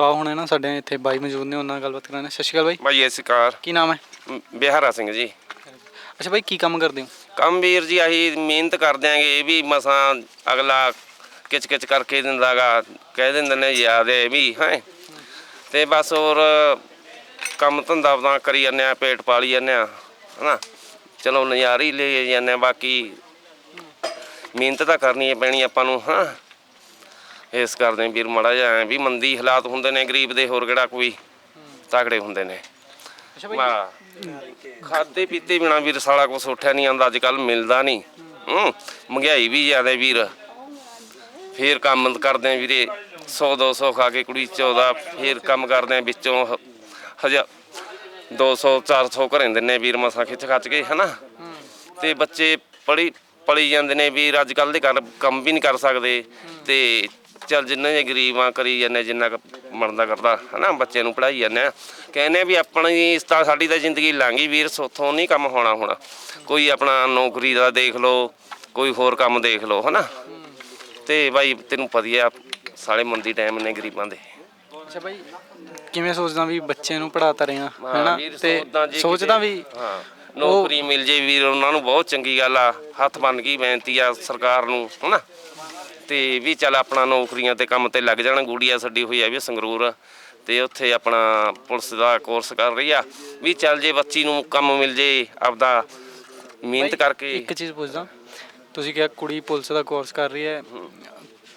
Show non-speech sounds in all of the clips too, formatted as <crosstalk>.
ਸੋ ਹੁਣ ਨਾ ਸਾਡੇ ਇੱਥੇ ਬਾਈ ਮੌਜੂਦ ਨੇ ਉਹਨਾਂ ਨਾਲ ਗੱਲਬਾਤ ਕਰਾਂਗੇ। ਸਤਿ ਸ਼੍ਰੀ ਅਕਾਲ ਬਾਈ। ਭਾਈ ਕੀ ਨਾਮ ਹੈ? ਬਿਹਾਰਾ ਸਿੰਘ ਜੀ। ਅੱਛਾ ਬਾਈ ਕੀ ਕੰਮ ਕਰਦੇ ਹੋ? ਕੰਮ ਵੀਰ ਜੀ ਆਹੀ ਮਿਹਨਤ ਕਰ ਦਿਆਂਗੇ ਇਹ ਵੀ ਮਸਾਂ ਅਗਲਾ ਕਿਚ ਕਿਚ ਕਰਕੇ ਦਿੰਦਾਗਾ ਕਹਿ ਦਿੰਦੇ ਨੇ ਯਾਦ ਹੈ ਵੀ ਹੈ। ਤੇ ਬਸ ਹੋਰ ਕੰਮ ਧੰਦਾ ਆਪਣਾ ਕਰੀ ਜਾਂਦੇ ਆ ਪੇਟ ਪਾਲੀ ਜਾਂਦੇ ਆ ਹਨਾ। ਚਲੋ ਨਜ਼ਾਰੇ ਹੀ ਲੈ ਜਾਂਦੇ ਆ ਬਾਕੀ ਮਿਹਨਤ ਤਾਂ ਕਰਨੀ ਪੈਣੀ ਆਪਾਂ ਨੂੰ ਹਾਂ ਇਸ ਕਰਦੇ ਵੀਰ ਮੜਾ ਜਾ ਵੀ ਮੰਦੀ ਹਾਲਾਤ ਹੁੰਦੇ ਨੇ ਗਰੀਬ ਦੇ ਹੋਰ ਕਿਹੜਾ ਕੋਈ ਤਕੜੇ ਹੁੰਦੇ ਨੇ। ਵਾਹ। ਖਾਦੇ ਪੀਤੇ ਬਿਨਾ ਵੀਰ ਸਾਲਾ ਕੁਛ ਉੱਠਿਆ ਨਹੀਂ ਆਂਦਾ ਅੱਜ ਕੱਲ ਮਿਲਦਾ ਨਹੀਂ। ਹੂੰ ਮਹਿੰਗਾਈ ਵੀ ਜ਼ਿਆਦਾ ਵੀਰ। ਫੇਰ ਕੰਮ ਕਰਦੇ ਆ ਵੀਰੇ 100 200 ਖਾ ਕੇ ਕੁੜੀ 14 ਫੇਰ ਕੰਮ ਕਰਦੇ ਆ ਵਿੱਚੋਂ ਹਜ਼ਾਰ 200 400 ਘਰੇ ਦਿੰਨੇ ਵੀਰ ਮਸਾਂ ਖਿੱਚ ਖੱਚ ਕੇ ਹਨਾ। ਤੇ ਬੱਚੇ ਪੜੀ ਪੜੀ ਜਾਂਦੇ ਨੇ ਵੀਰ ਅੱਜ ਕੱਲ ਦੇ ਕੰਮ ਵੀ ਨਹੀਂ ਕਰ ਸਕਦੇ। ਤੇ ਚੱਲ ਜਿੰਨੇ ਜੇ ਗਰੀਬ ਆ ਕਰੀ ਜਾਂਦੇ ਜਿੰਨਾ ਕੁ ਬਣਦਾ ਕਰਦਾ ਹਨਾ ਬੱਚੇ ਨੂੰ ਪੜਾਈ ਜਾਂਦੇ ਆ। ਕਹਿੰਦੇ ਵੀ ਆਪਣੀ ਇਸ ਤਾਂ ਸਾਡੀ ਤਾਂ ਜ਼ਿੰਦਗੀ ਲੰਘੀ ਵੀਰ ਸੋਥੋਂ ਨਹੀਂ ਕੰਮ ਹੋਣਾ ਹੁਣ। ਕੋਈ ਆਪਣਾ ਨੌਕਰੀ ਦਾ ਦੇਖ ਲਓ ਕੋਈ ਹੋਰ ਕੰਮ ਦੇਖ ਲਓ ਹਨਾ। ਤੇ ਬਾਈ ਤੈਨੂੰ ਪਤਾ ਸਾਲੇ ਮੰਦੀ ਟਾਈਮ ਨੇ ਗਰੀਬਾਂ ਦੇ। ਅੱਛਾ ਬਾਈ ਕਿਵੇਂ ਸੋਚਦਾ ਵੀ ਬੱਚੇ ਨੂੰ ਪੜਾਤਾ ਰਿਹਾ ਹੈਨਾ? ਵੀਰ, ਤੇ ਸੋਚਦਾ ਜੇ ਸੋਚਦਾ ਕਿਤੇ- ਵੀ ਹਾਂ ਨੌਕਰੀ ਮਿਲ ਜੇ ਵੀਰ ਉਹਨਾਂ ਨੂੰ ਬਹੁਤ ਚੰਗੀ ਗੱਲ ਆ। ਹੱਥ ਬੰਨ ਕੇ ਬੇਨਤੀ ਆ ਸਰਕਾਰ ਨੂੰ ਹਨਾ। ਤੇ ਵੀ ਚੱਲ ਆਪਣਾ ਨੌਕਰੀਆਂ ਤੇ ਕੰਮ ਤੇ ਲੱਗ ਜਾਣ ਗੁੜੀਆ ਛੱਡੀ ਹੋਈ ਆ ਵੀ ਸੰਗਰੂਰ। ਤੇ ਉੱਥੇ ਆਪਣਾ ਪੁਲਿਸ ਦਾ ਕੋਰਸ ਕਰ ਰਹੀ ਆ। ਵੀ ਚੱਲ ਜੇ ਬੱਚੀ ਨੂੰ ਕੰਮ ਮਿਲ ਜੇ ਆਪਦਾ ਮਿਹਨਤ ਕਰਕੇ। ਇੱਕ ਚੀਜ਼ ਪੁੱਛਦਾ। ਤੁਸੀਂ ਕਿਹਾ ਕੁੜੀ ਪੁਲਿਸ ਦਾ ਕੋਰਸ ਕਰ ਰਹੀ ਹੈ।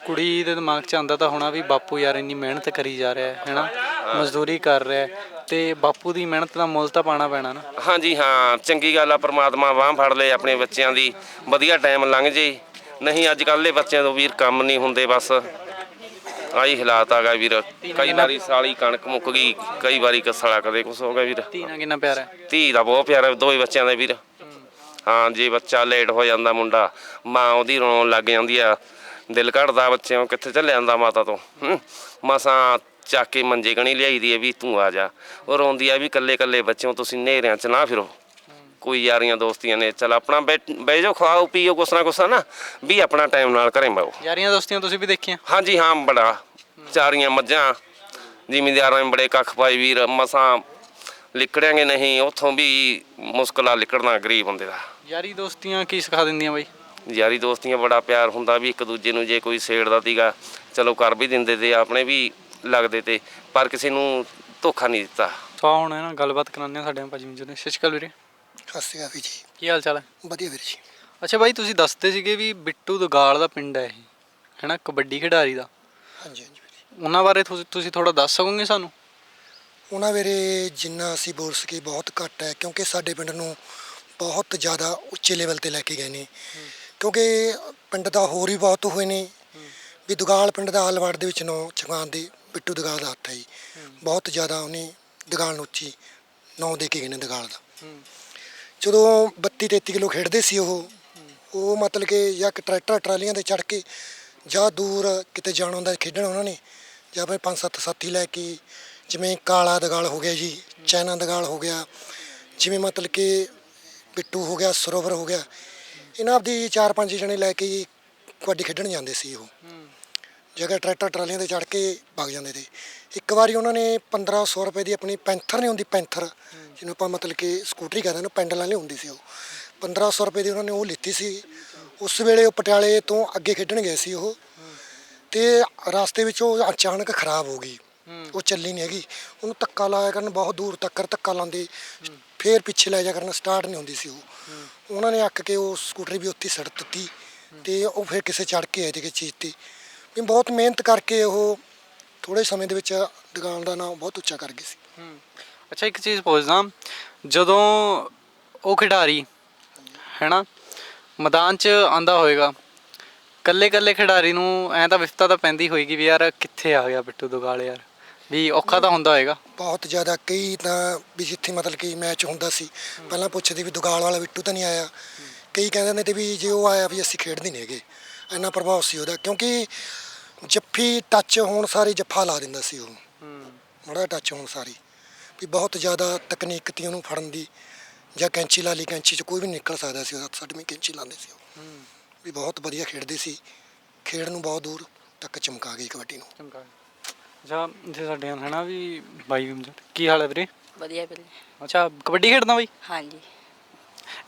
ਕੁੜੀ ਦੇ ਦਿਮਾਗ 'ਚ ਆਂਦਾ ਤਾਂ ਹੋਣਾ ਵੀ ਬਾਪੂ ਯਾਰ ਇੰਨੀ ਮਿਹਨਤ ਕਰੀ ਜਾ ਰਿਹਾ ਹੈ ਹੈਨਾ? ਮਜ਼ਦੂਰੀ ਕਰ ਰਿਹਾ ਤੇ ਬਾਪੂ ਦੀ ਮਿਹਨਤ ਦਾ ਮੁੱਲ ਤਾਂ ਪਾਣਾ ਪੈਣਾ ਨਾ। ਹਾਂਜੀ ਹਾਂ ਚੰਗੀ ਗੱਲ ਆ ਪ੍ਰਮਾਤਮਾ ਬਾਹ ਫੜ ਲਏ ਆਪਣੇ ਬੱਚਿਆਂ ਦੀ। ਵਧੀਆ ਟਾਈਮ ਲੰਘ ਜੇ। ਨਹੀਂ ਅੱਜ ਕੱਲ੍ਹ ਦੇ ਬੱਚਿਆਂ ਤੋਂ ਵੀਰ ਕੰਮ ਨਹੀਂ ਹੁੰਦੇ ਬਸ ਆਹੀ ਹਾਲਾਤ ਆ ਗਾ ਵੀਰ। ਕਈ ਵਾਰੀ ਸਾਲੀ ਕਣਕ ਮੁੱਕ ਗਈ ਕਈ ਵਾਰੀ ਕਸਲਾ ਕਦੇ ਕੁਛ ਹੋ ਗਿਆ ਵੀਰ। ਧੀ ਨਾਲ ਕਿੰਨਾ ਪਿਆਰ ਹੈ? ਧੀ ਦਾ ਬਹੁਤ ਪਿਆਰਾ ਦੋਵੇਂ ਬੱਚਿਆਂ ਦਾ ਵੀਰ। ਹਾਂ। ਜੇ ਬੱਚਾ ਲੇਟ ਹੋ ਜਾਂਦਾ ਮੁੰਡਾ ਮਾਂ ਉਹਦੀ ਰੋਣ ਲੱਗ ਜਾਂਦੀ ਆ। ਦਿਲ ਘੜਦਾ ਬੱਚਿਆਂ ਕਿੱਥੇ ਚੱਲਿਆ ਜਾਂਦਾ ਮਾਤਾ ਤੋਂ ਹੂੰ। ਮਸਾਂ ਚੱਕ ਕੇ ਮੰਜੇ ਕਣੀ ਲਿਆਈਦੀ ਹੈ ਵੀ ਤੂੰ ਆ ਜਾ। ਉਹ ਰੋਂਦੀ ਆ ਵੀ ਕੱਲੇ ਕੱਲੇ ਬੱਚਿਓ ਤੁਸੀਂ ਨੇਰਿਆਂ 'ਚ ਨਾ ਫਿਰੋ। ਕੋਈ ਯਾਰੀਆਂ ਦੋਸਤੀਆਂ ਨੇ ਚਲ ਆਪਣਾ ਬਹਿ ਜਾਓ ਖਾਓ ਪੀਓ ਕੁਛ ਨਾ ਕੁਛ ਨਾ ਵੀ ਆਪਣਾ ਟਾਈਮ ਨਾਲ ਘਰੇ ਬਾਓ ਯਾਰੀਆਂ ਦੋਸਤੀਆਂ ਤੁਸੀਂ ਵੀ ਦੇਖੀਆਂ? ਹਾਂਜੀ ਹਾਂ ਬੜਾ ਚਾਰੀਆਂ ਮੱਝਾਂ ਜ਼ਿਮੀਂਦਾਰਾਂ ਨੇ ਬੜੇ ਕੱਖ ਪਾਈ ਵੀਰ ਮਸਾਂ ਲਿਕੜਾਂਗੇ ਨਹੀਂ ਉੱਥੋਂ ਵੀ ਮੁਸ਼ਕਲਾਂ ਲਿਕੜਨਾ ਗਰੀਬ ਬੰਦੇ ਦਾ। ਯਾਰੀ ਦੋਸਤੀਆਂ ਕੀ ਸਿਖਾ ਦਿੰਦੀਆਂ ਬਾਈ? ਯਾਰੀ ਦੋਸਤੀਆਂ ਬੜਾ ਪਿਆਰ ਹੁੰਦਾ ਵੀ ਇੱਕ ਦੂਜੇ ਨੂੰ ਜੇ ਕੋਈ ਸੇੜਦਾ ਤੀਗਾ ਚਲੋ ਕਰ ਵੀ ਦਿੰਦੇ ਤੇ ਆਪਣੇ ਵੀ ਲੱਗਦੇ ਤੇ ਪਰ ਕਿਸੇ ਨੂੰ ਧੋਖਾ ਨਹੀਂ ਦਿੱਤਾ। ਸੋ ਹੁਣ ਹੈ ਨਾ ਗੱਲਬਾਤ ਕਰਾਉਂਦੇ ਆ ਸਾਡੇ ਨਾਲ ਭਾਜੀ ਮੌਜੂਦ ਨੇ ਸਤਿ ਸ਼੍ਰੀ ਅਕਾਲ ਵੀਰੇ। ਸਤਿ ਸ਼੍ਰੀ ਅਕਾਲ ਵੀਰ ਜੀ। ਕੀ ਹਾਲ ਚਾਲ ਹੈ? ਵਧੀਆ ਵੀਰ ਜੀ। ਅੱਛਾ ਬਾਈ ਤੁਸੀਂ ਦੱਸਦੇ ਸੀਗੇ ਵੀ ਬਿੱਟੂ ਦਗਾਲ ਦਾ ਪਿੰਡ ਹੈ ਇਹ ਹੈਨਾ? ਕਬੱਡੀ ਖਿਡਾਰੀ ਦਾ। ਹਾਂਜੀ ਹਾਂਜੀ ਵੀਰ ਜੀ। ਉਹਨਾਂ ਬਾਰੇ ਤੁਸੀਂ ਤੁਸੀਂ ਥੋੜਾ ਦੱਸ ਸਕੋਗੇ ਸਾਨੂੰ? ਉਹਨਾਂ ਵੇਰੇ ਜਿੰਨਾ ਅਸੀਂ ਬੋਲ ਸਕੇ ਬਹੁਤ ਘੱਟ ਹੈ ਕਿਉਂਕਿ ਸਾਡੇ ਪਿੰਡ ਨੂੰ ਬਹੁਤ ਜ਼ਿਆਦਾ ਉੱਚੇ ਲੈਵਲ ਤੇ ਲੈ ਕੇ ਗਏ ਨੇ। ਕਿਉਂਕਿ ਪਿੰਡ ਦਾ ਹੋਰ ਵੀ ਬਹੁਤ ਹੋਏ ਨੇ। ਵੀ ਦੁਗਾਲ ਪਿੰਡ ਦਾ ਆਲਵਾੜ ਦੇ ਵਿੱਚ ਨੌ ਚਗਾਨ ਦੇ ਬਿੱਟੂ ਦੁਗਾਲ ਦਾ ਹੱਥ ਹੈ ਜੀ। ਬਹੁਤ ਜ਼ਿਆਦਾ ਉਹਨੇ ਦੁਗਾਲ ਨੂੰ ਉੱਚੀ ਨਾਂ ਦੇ ਕੇ ਗਏ ਨੇ ਦੁਗਾਲ ਦਾ। ਜਦੋਂ 32 33 ਕਿਲੋ ਖੇਡਦੇ ਸੀ ਉਹ ਉਹ ਮਤਲਬ ਕਿ ਜਾਂ ਟਰੈਕਟਰ ਟਰਾਲੀਆਂ ਤੇ ਚੜ ਕੇ ਜਾਂ ਦੂਰ ਕਿਤੇ ਜਾਣਾ ਹੁੰਦਾ ਖੇਡਣ ਉਹਨਾਂ ਨੇ ਜਾਂ ਫਿਰ ਪੰਜ ਸੱਤ ਸਾਥੀ ਲੈ ਕੇ ਜਿਵੇਂ ਕਾਲਾ ਦਗਾਲ ਹੋ ਗਿਆ ਜੀ ਚੈਨਾ ਦਗਾਲ ਹੋ ਗਿਆ ਜਿਵੇਂ ਮਤਲਬ ਕਿ ਪਿੱਟੂ ਹੋ ਗਿਆ ਸਰੋਵਰ ਹੋ ਗਿਆ ਇਹਨਾਂ ਆਪਦੀ ਚਾਰ ਪੰਜ ਜਣੇ ਲੈ ਕੇ ਕਬੱਡੀ ਖੇਡਣ ਜਾਂਦੇ ਸੀ ਉਹ। ਜਗ੍ਹਾ ਟਰੈਕਟਰ ਟਰਾਲੀਆਂ ਤੇ ਚੜ ਕੇ ਵਗ ਜਾਂਦੇ ਤੇ। ਇੱਕ ਵਾਰੀ ਉਹਨਾਂ ਨੇ 1500 ਰੁਪਏ ਦੀ ਆਪਣੀ ਪੈਂਥਰ ਨਹੀਂ ਹੁੰਦੀ, ਪੈਂਥਰ, ਜਿਹਨੂੰ ਆਪਾਂ ਮਤਲਬ ਕਿ ਸਕੂਟਰੀ ਕਹਿੰਦੇ ਨੇ, ਪੈਂਡਲਾਂ ਲਈ ਹੁੰਦੀ ਸੀ ਉਹ। 1500 ਰੁਪਏ ਦੀ ਉਹਨਾਂ ਨੇ ਉਹ ਲਿੱਤੀ ਸੀ। ਉਸ ਵੇਲੇ ਉਹ ਪਟਿਆਲੇ ਤੋਂ ਅੱਗੇ ਖੇਡਣ ਗਏ ਸੀ ਉਹ। ਤੇ ਰਸਤੇ ਵਿੱਚ ਉਹ ਅਚਾਨਕ ਖਰਾਬ ਹੋ ਗਈ। ਉਹ ਚੱਲੀ ਨਹੀਂ ਹੈਗੀ। ਉਹਨੂੰ ਧੱਕਾ ਲਾਇਆ ਕਰਨ, ਬਹੁਤ ਦੂਰ ਤੱਕ ਧੱਕਾ ਲਾਉਂਦੇ। ਫੇਰ ਪਿੱਛੇ ਲੈ ਜਾ ਕਰਨ, ਸਟਾਰਟ ਨਹੀਂ ਹੁੰਦੀ ਸੀ ਉਹ। ਉਹਨਾਂ ਨੇ ਅੱਕ ਕੇ ਉਹ ਸਕੂਟਰੀ ਵੀ ਉੱਥੇ ਸੜ ਦਿੱਤੀ ਤੇ ਉਹ ਫਿਰ ਕਿਸੇ ਚੜ ਕੇ ਆਏ ਤੇ ਚੀਜ਼ ਤੇ। ਵੀ ਬਹੁਤ ਮਿਹਨਤ ਕਰਕੇ ਉਹ ਥੋੜੇ ਸਮੇਂ ਦੇ ਵਿੱਚ ਦੁਕਾਨ ਦਾ ਨਾਮ ਬਹੁਤ ਉੱਚਾ ਕਰ ਗਏ ਸੀ। ਅੱਛਾ ਇੱਕ ਚੀਜ਼ ਪੁੱਛਦਾ। ਜਦੋਂ ਉਹ ਖਿਡਾਰੀ ਹੈਨਾ ਮੈਦਾਨ 'ਚ ਆਂਦਾ ਹੋਏਗਾ ਕੱਲੇ ਕੱਲੇ ਖਿਡਾਰੀ ਨੂੰ ਐਂ ਤਾਂ ਵਿਫਤਾ ਤਾਂ ਪੈਂਦੀ ਹੋਏਗੀ ਵੀ ਯਾਰ ਕਿੱਥੇ ਆ ਗਿਆ ਬਿੱਟੂ ਦੁਗਾਲ ਯਾਰ ਵੀ ਔਖਾ ਤਾਂ ਹੁੰਦਾ ਹੋਏਗਾ। ਬਹੁਤ ਜ਼ਿਆਦਾ ਕਈ ਤਾਂ ਵੀ ਜਿੱਥੇ ਮਤਲਬ ਕਿ ਮੈਚ ਹੁੰਦਾ ਸੀ ਪਹਿਲਾਂ ਪੁੱਛਦੇ ਵੀ ਦੁਗਾਲ ਵਾਲਾ ਬਿੱਟੂ ਤਾਂ ਨਹੀਂ ਆਇਆ। ਕਈ ਕਹਿੰਦੇ ਨੇ ਤੇ ਵੀ ਜੇ ਉਹ ਆਇਆ ਵੀ ਅਸੀਂ ਖੇਡਦੇ ਨਹੀਂ ਹੈਗੇ ਇੰਨਾ ਪ੍ਰਭਾਵ ਸੀ ਉਹਦਾ ਕਿਉਂਕਿ ਜੱਫੀ ਟੱਚ ਹੋਣ ਸਾਰੀ ਜੱਫਾ ਲਾ ਦਿੰਦਾ ਸੀ ਉਹ। ਮੜਾ ਟੱਚ ਹੋਣ ਸਾਰੀ। ਵੀ ਬਹੁਤ ਜ਼ਿਆਦਾ ਤਕਨੀਕ ਤੀ ਉਹਨੂੰ ਫੜਨ ਦੀ। ਜਾਂ ਕੈਂਚੀ ਲਾ ਲਈ ਕੈਂਚੀ 'ਚ ਕੋਈ ਵੀ ਨਿਕਲ ਸਕਦਾ ਸੀ ਉਹਦਾ ਸੱਟਵੀਂ ਕੈਂਚੀ ਲਾਉਂਦੇ ਸੀ ਉਹ। ਵੀ ਬਹੁਤ ਵਧੀਆ ਖੇਡਦੇ ਸੀ। ਖੇਡ ਨੂੰ ਬਹੁਤ ਦੂਰ ਤੱਕ ਚਮਕਾ ਗਈ ਕਬੱਡੀ ਨੂੰ। ਅੱਛਾ ਇੱਥੇ ਸਾਡੇ ਹਨ ਹਨਾ ਵੀ ਬਾਈ ਵੀ ਕੀ ਹਾਲ ਹੈ ਵੀਰੇ? ਵਧੀਆ ਵੀਰੇ। ਅੱਛਾ ਕਬੱਡੀ ਖੇਡਦਾ ਬਾਈ? ਹਾਂਜੀ।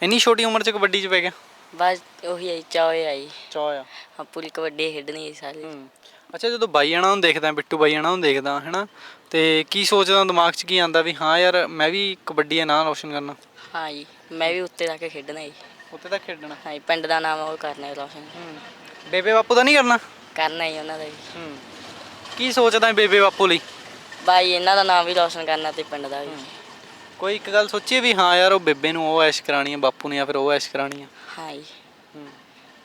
ਇੰਨੀ ਛੋਟੀ ਉਮਰ 'ਚ ਕਬੱਡੀ 'ਚ ਪੈ ਗਿਆ? ਬਸ ਉਹੀ ਆਈ ਚਾਹੇ ਆਈ। ਚਾਹ ਆ। ਹਾਂ ਪੂਰੀ ਕਬੱਡੀ ਖੇਡਣੀ ਹੈ ਸਾਰੀ। ਹੂੰ। ਅੱਛਾ ਜਦੋਂ ਬਾਈ ਆਣਾ ਨੂੰ ਦੇਖਦਾ ਬਿੱਟੂ ਬਾਈ ਆਣਾ ਨੂੰ ਦੇਖਦਾ ਹੈਨਾ ਤੇ ਕੀ ਸੋਚਦਾ ਦਿਮਾਗ 'ਚ ਕੀ ਆਂਦਾ ਵੀ ਹਾਂ ਯਾਰ ਮੈਂ ਵੀ ਕਬੱਡੀ ਦਾ ਨਾਂ ਰੋਸ਼ਨ ਕਰਨਾ। ਹਾਂ ਜੀ ਮੈਂ ਵੀ ਉੱਤੇ ਜਾ ਕੇ ਖੇਡਣਾ ਜੀ। ਉੱਥੇ ਤੱਕ ਖੇਡਣਾ। ਹਾਂ ਜੀ ਪਿੰਡ ਦਾ ਨਾਮ ਉਹ ਕਰਨਾ ਹੈ ਰੋਸ਼ਨ। ਹੂੰ। ਬੇਬੇ ਬਾਪੂ ਦਾ ਨਹੀਂ ਕਰਨਾ? ਕਰਨਾ ਹੀ ਉਹਨਾਂ ਦਾ ਜੀ। ਹੂੰ। ਕੀ ਸੋਚਦਾ ਹੈ ਬੇਬੇ ਬਾਪੂ ਲਈ? ਬਾਈ ਇਹਨਾਂ ਦਾ ਨਾਮ ਵੀ ਰੋਸ਼ਨ ਕਰਨਾ ਤੇ ਪਿੰਡ ਦਾ ਵੀ। ਕੋਈ ਇੱਕ ਗੱਲ ਸੋਚੀ ਵੀ ਹਾਂ ਯਾਰ ਉਹ ਬੇਬੇ ਨੂੰ ਉਹ ਐਸ਼ ਕਰਾਣੀ ਹੈ ਬਾਪੂ ਨੇ ਜਾਂ ਫਿਰ ਉਹ ਐਸ਼ ਕਰਾਣੀ ਹੈ ਹਾਂ ਜੀ ਹੂੰ।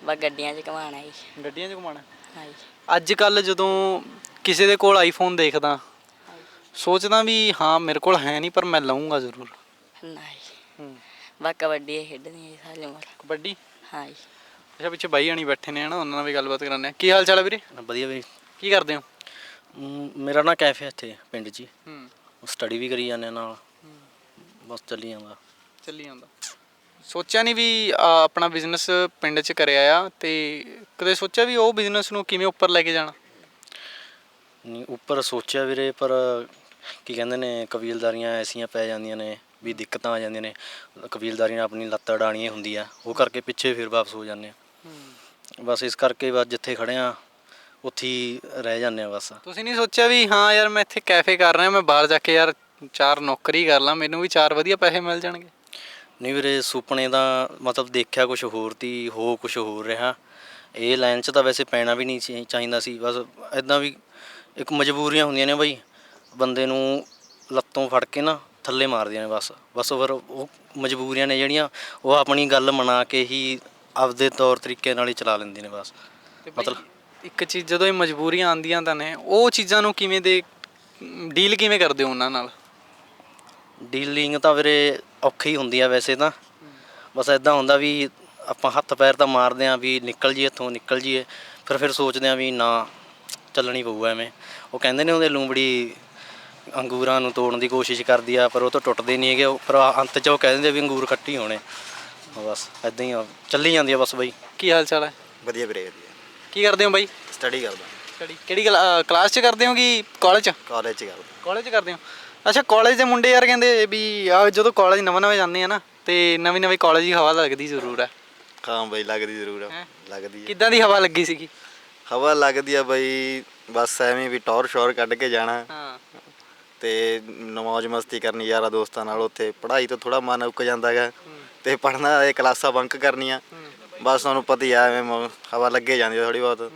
ਬਸ ਗੱਡੀਆਂ 'ਚ ਘਮਾਣਾ ਜੀ ਗੱਡੀਆਂ 'ਚ ਘੁਮਾਣਾ ਹਾਂ ਜੀ ਅੱਜ ਕੱਲ ਜਦੋਂ ਕਿਸੇ ਦੇ ਕੋਲ ਆਈਫੋਨ ਦੇਖਦਾ ਸੋਚਦਾ ਵੀ ਹਾਂ ਮੇਰੇ ਕੋਲ ਹੈ ਨਹੀਂ ਪਰ ਮੈਂ ਲਵਾਂਗਾ ਜ਼ਰੂਰ। ਨਹੀਂ ਹੂੰ। ਬਸ ਕਬੱਡੀ ਹੀ ਖੇਡਣੀ ਹੈ ਸਾਰੀ ਉਮਰ। ਕਬੱਡੀ? ਹਾਂ ਜੀ ਅੱਛਾ ਪਿੱਛੇ ਬਾਈ ਆਣੀ ਬੈਠੇ ਨੇ ਹਨਾ ਉਹਨਾਂ ਨਾਲ ਵੀ ਗੱਲਬਾਤ ਕਰਾਉਂਦੇ ਆ ਕੀ ਹਾਲ ਚਾਲ ਹੈ ਵੀਰੇ? ਵਧੀਆ ਵੀ। ਕੀ ਕਰਦੇ ਹੋ? ਮੇਰਾ ਨਾ ਕੈਫੇ ਇੱਥੇ ਪਿੰਡ 'ਚ ਹੀ। ਹੂੰ। ਸਟੱਡੀ ਵੀ ਕਰੀ ਜਾਂਦੇ ਨਾਲ। ਬਸ ਚੱਲੀ ਜਾਂਦਾ। ਚੱਲੀ ਜਾਂਦਾ। ਸੋਚਿਆ ਨਹੀਂ ਵੀ ਆ, ਆਪਣਾ ਬਿਜ਼ਨਸ ਪਿੰਡ 'ਚ ਕਰਿਆ ਆ ਤੇ ਕਦੇ ਸੋਚਿਆ ਵੀ ਉਹ ਬਿਜ਼ਨਸ ਨੂੰ ਕਿਵੇਂ ਉੱਪਰ ਲੈ ਕੇ ਜਾਣਾ? ਨਹੀਂ ਉੱਪਰ ਸੋਚਿਆ ਵੀਰੇ ਪਰ ਕੀ ਕਹਿੰਦੇ ਨੇ ਕਬੀਲਦਾਰੀਆਂ ਐਸੀਆਂ ਪੈ ਜਾਂਦੀਆਂ ਨੇ ਵੀ ਦਿੱਕਤਾਂ ਆ ਜਾਂਦੀਆਂ ਨੇ। ਕਬੀਲਦਾਰੀ ਨਾਲ ਆਪਣੀ ਲੱਤ ਅਡਾਣੀ ਹੁੰਦੀ ਆ ਉਹ ਕਰਕੇ ਪਿੱਛੇ ਫਿਰ ਵਾਪਸ ਹੋ ਜਾਂਦੇ ਆ। ਬਸ ਇਸ ਕਰਕੇ ਬਸ ਜਿੱਥੇ ਖੜੇ ਆ ਉੱਥੇ ਹੀ ਰਹਿ ਜਾਂਦੇ ਆ ਬਸ। ਤੁਸੀਂ ਨਹੀਂ ਸੋਚਿਆ ਵੀ ਹਾਂ ਯਾਰ ਮੈਂ ਇੱਥੇ ਕੈਫੇ ਕਰ ਰਿਹਾ ਮੈਂ ਬਾਹਰ ਜਾ ਕੇ ਯਾਰ ਚਾਰ ਨੌਕਰੀ ਕਰ ਲਾਂ ਮੈਨੂੰ ਵੀ ਚਾਰ ਵਧੀਆ ਪੈਸੇ ਮਿਲ ਜਾਣਗੇ? ਨਹੀਂ ਵੀਰੇ ਸੁਪਨੇ ਦਾ ਮਤਲਬ ਦੇਖਿਆ ਕੁਝ ਹੋਰ ਤੀ ਹੋ ਕੁਝ ਹੋਰ ਰਿਹਾ। ਇਹ ਲਾਈਨ 'ਚ ਤਾਂ ਵੈਸੇ ਪੈਣਾ ਵੀ ਨਹੀਂ ਸੀ- ਚਾਹੀਦਾ ਸੀ। ਬਸ ਇਦਾਂ ਵੀ ਇੱਕ ਮਜਬੂਰੀਆਂ ਹੁੰਦੀਆਂ ਨੇ ਬਾਈ ਬੰਦੇ ਨੂੰ ਲੱਤੋਂ ਫੜ ਕੇ ਨਾ ਥੱਲੇ ਮਾਰਦੀਆਂ ਨੇ ਬਸ। ਬਸ ਫਿਰ ਉਹ ਮਜਬੂਰੀਆਂ ਨੇ ਜਿਹੜੀਆਂ ਉਹ ਆਪਣੀ ਗੱਲ ਮਨਾ ਕੇ ਹੀ ਆਪਦੇ ਤੌਰ ਤਰੀਕੇ ਨਾਲ ਹੀ ਚਲਾ ਲੈਂਦੇ ਨੇ ਬਸ। ਮਤਲਬ ਇੱਕ ਚੀਜ਼ ਜਦੋਂ ਇਹ ਮਜਬੂਰੀਆਂ ਆਉਂਦੀਆਂ ਤਾਂ ਨੇ ਉਹ ਚੀਜ਼ਾਂ ਨੂੰ ਕਿਵੇਂ ਦੇ ਡੀਲ ਕਿਵੇਂ ਕਰਦੇ ਹੋ ਉਹਨਾਂ ਨਾਲ? ਡੀਲਿੰਗ ਤਾਂ ਵੀਰੇ ਔਖੀ ਹੁੰਦੀ ਆ ਵੈਸੇ ਤਾਂ। ਬਸ ਇਦਾਂ ਹੁੰਦਾ ਵੀ ਆਪਾਂ ਹੱਥ ਪੈਰ ਤਾਂ ਮਾਰਦੇ ਆ ਵੀ ਨਿਕਲ ਜੀ ਇੱਥੋਂ ਨਿਕਲ ਜੀਏ ਫਿਰ ਫਿਰ ਸੋਚਦੇ ਆ ਵੀ ਨਾ ਚੱਲਣੀ ਪਊ ਐਵੇਂ। ਉਹ ਕਹਿੰਦੇ ਨੇ ਉਹਦੇ ਲੂੰਬੜੀ ਅੰਗੂਰਾਂ ਨੂੰ ਤੋੜਨ ਦੀ ਕੋਸ਼ਿਸ਼ ਕਰਦੀ ਆ ਪਰ ਉਹ ਤਾਂ ਟੁੱਟਦੇ ਨਹੀਂ ਹੈਗੇ। ਪਰ ਅੰਤ 'ਚ ਉਹ ਕਹਿ ਦਿੰਦੇ ਵੀ ਅੰਗੂਰ ਖੱਟੀ ਹੋਣੇ। ਬਸ ਇਦਾਂ ਹੀ ਆ, ਚੱਲੀ ਜਾਂਦੀ ਆ ਬਸ ਬਾਈ। ਕੀ ਹਾਲ ਚਾਲ ਹੈ? ਵਧੀਆ ਵੀਰੇ ਵਧੀਆ। ਕੀ ਕਰਦੇ ਹੋ ਬਾਈ? ਸਟੱਡੀ ਕਰਦਾ। ਸਟੱਡੀ ਕਿਹੜੀ ਕਲਾਸ 'ਚ ਕਰਦੇ ਹੋ ਕਿ ਕਾਲਜ 'ਚ? ਕਾਲਜ ਚ ਕਰਦਾ। ਕਾਲਜ 'ਚ ਕਰਦੇ ਹੋ। ਅੱਛਾ ਕਾਲਜ ਦੇ ਮੁੰਡੇ ਯਾਰ ਕਹਿੰਦੇ ਵੀ ਆ ਜਦੋਂ ਕਾਲਜ ਨਵਾਂ ਨਵੇਂ ਜਾਂਦੇ ਆ ਨਾ ਤੇ ਨਵੀਂ ਨਵੀਂ ਕਾਲਜ ਦੀ ਹਵਾ ਲੱਗਦੀ ਜ਼ਰੂਰ ਹੈ ਹਾਂ ਬਈ ਲੱਗਦੀ ਜ਼ਰੂਰ ਆ। ਹੈਂ? ਲੱਗਦੀ ਆ। ਕਿੱਦਾਂ ਦੀ ਹਵਾ ਲੱਗੀ ਸੀਗੀ? ਹਵਾ ਲੱਗਦੀ ਆ ਬਈ ਬਸ ਐਵੇਂ ਵੀ ਟੌਰ ਸ਼ੋਰ ਕੱਢ ਕੇ ਜਾਣਾ। ਹਾਂ। ਤੇ ਨਮਾਜ਼ ਮਸਤੀ ਕਰਨੀ ਯਾਰਾਂ ਦੋਸਤਾਂ ਨਾਲ ਉੱਥੇ। ਪੜ੍ਹਾਈ ਤੋਂ ਥੋੜਾ ਮਨ ਉੱਕ ਜਾਂਦਾ ਹੈਗਾ। ਤੇ ਪੜ੍ਹਨਾ ਇਹ ਕਲਾਸਾਂ ਬੰਕ ਕਰਨੀਆਂ। ਬਸ ਤੁਹਾਨੂੰ ਪਤਾ ਹੀ ਆ ਐਵੇਂ ਮ- ਹਵਾ ਲੱਗੇ ਜਾਂਦੀ ਆ ਥੋੜੀ ਬਹੁਤ।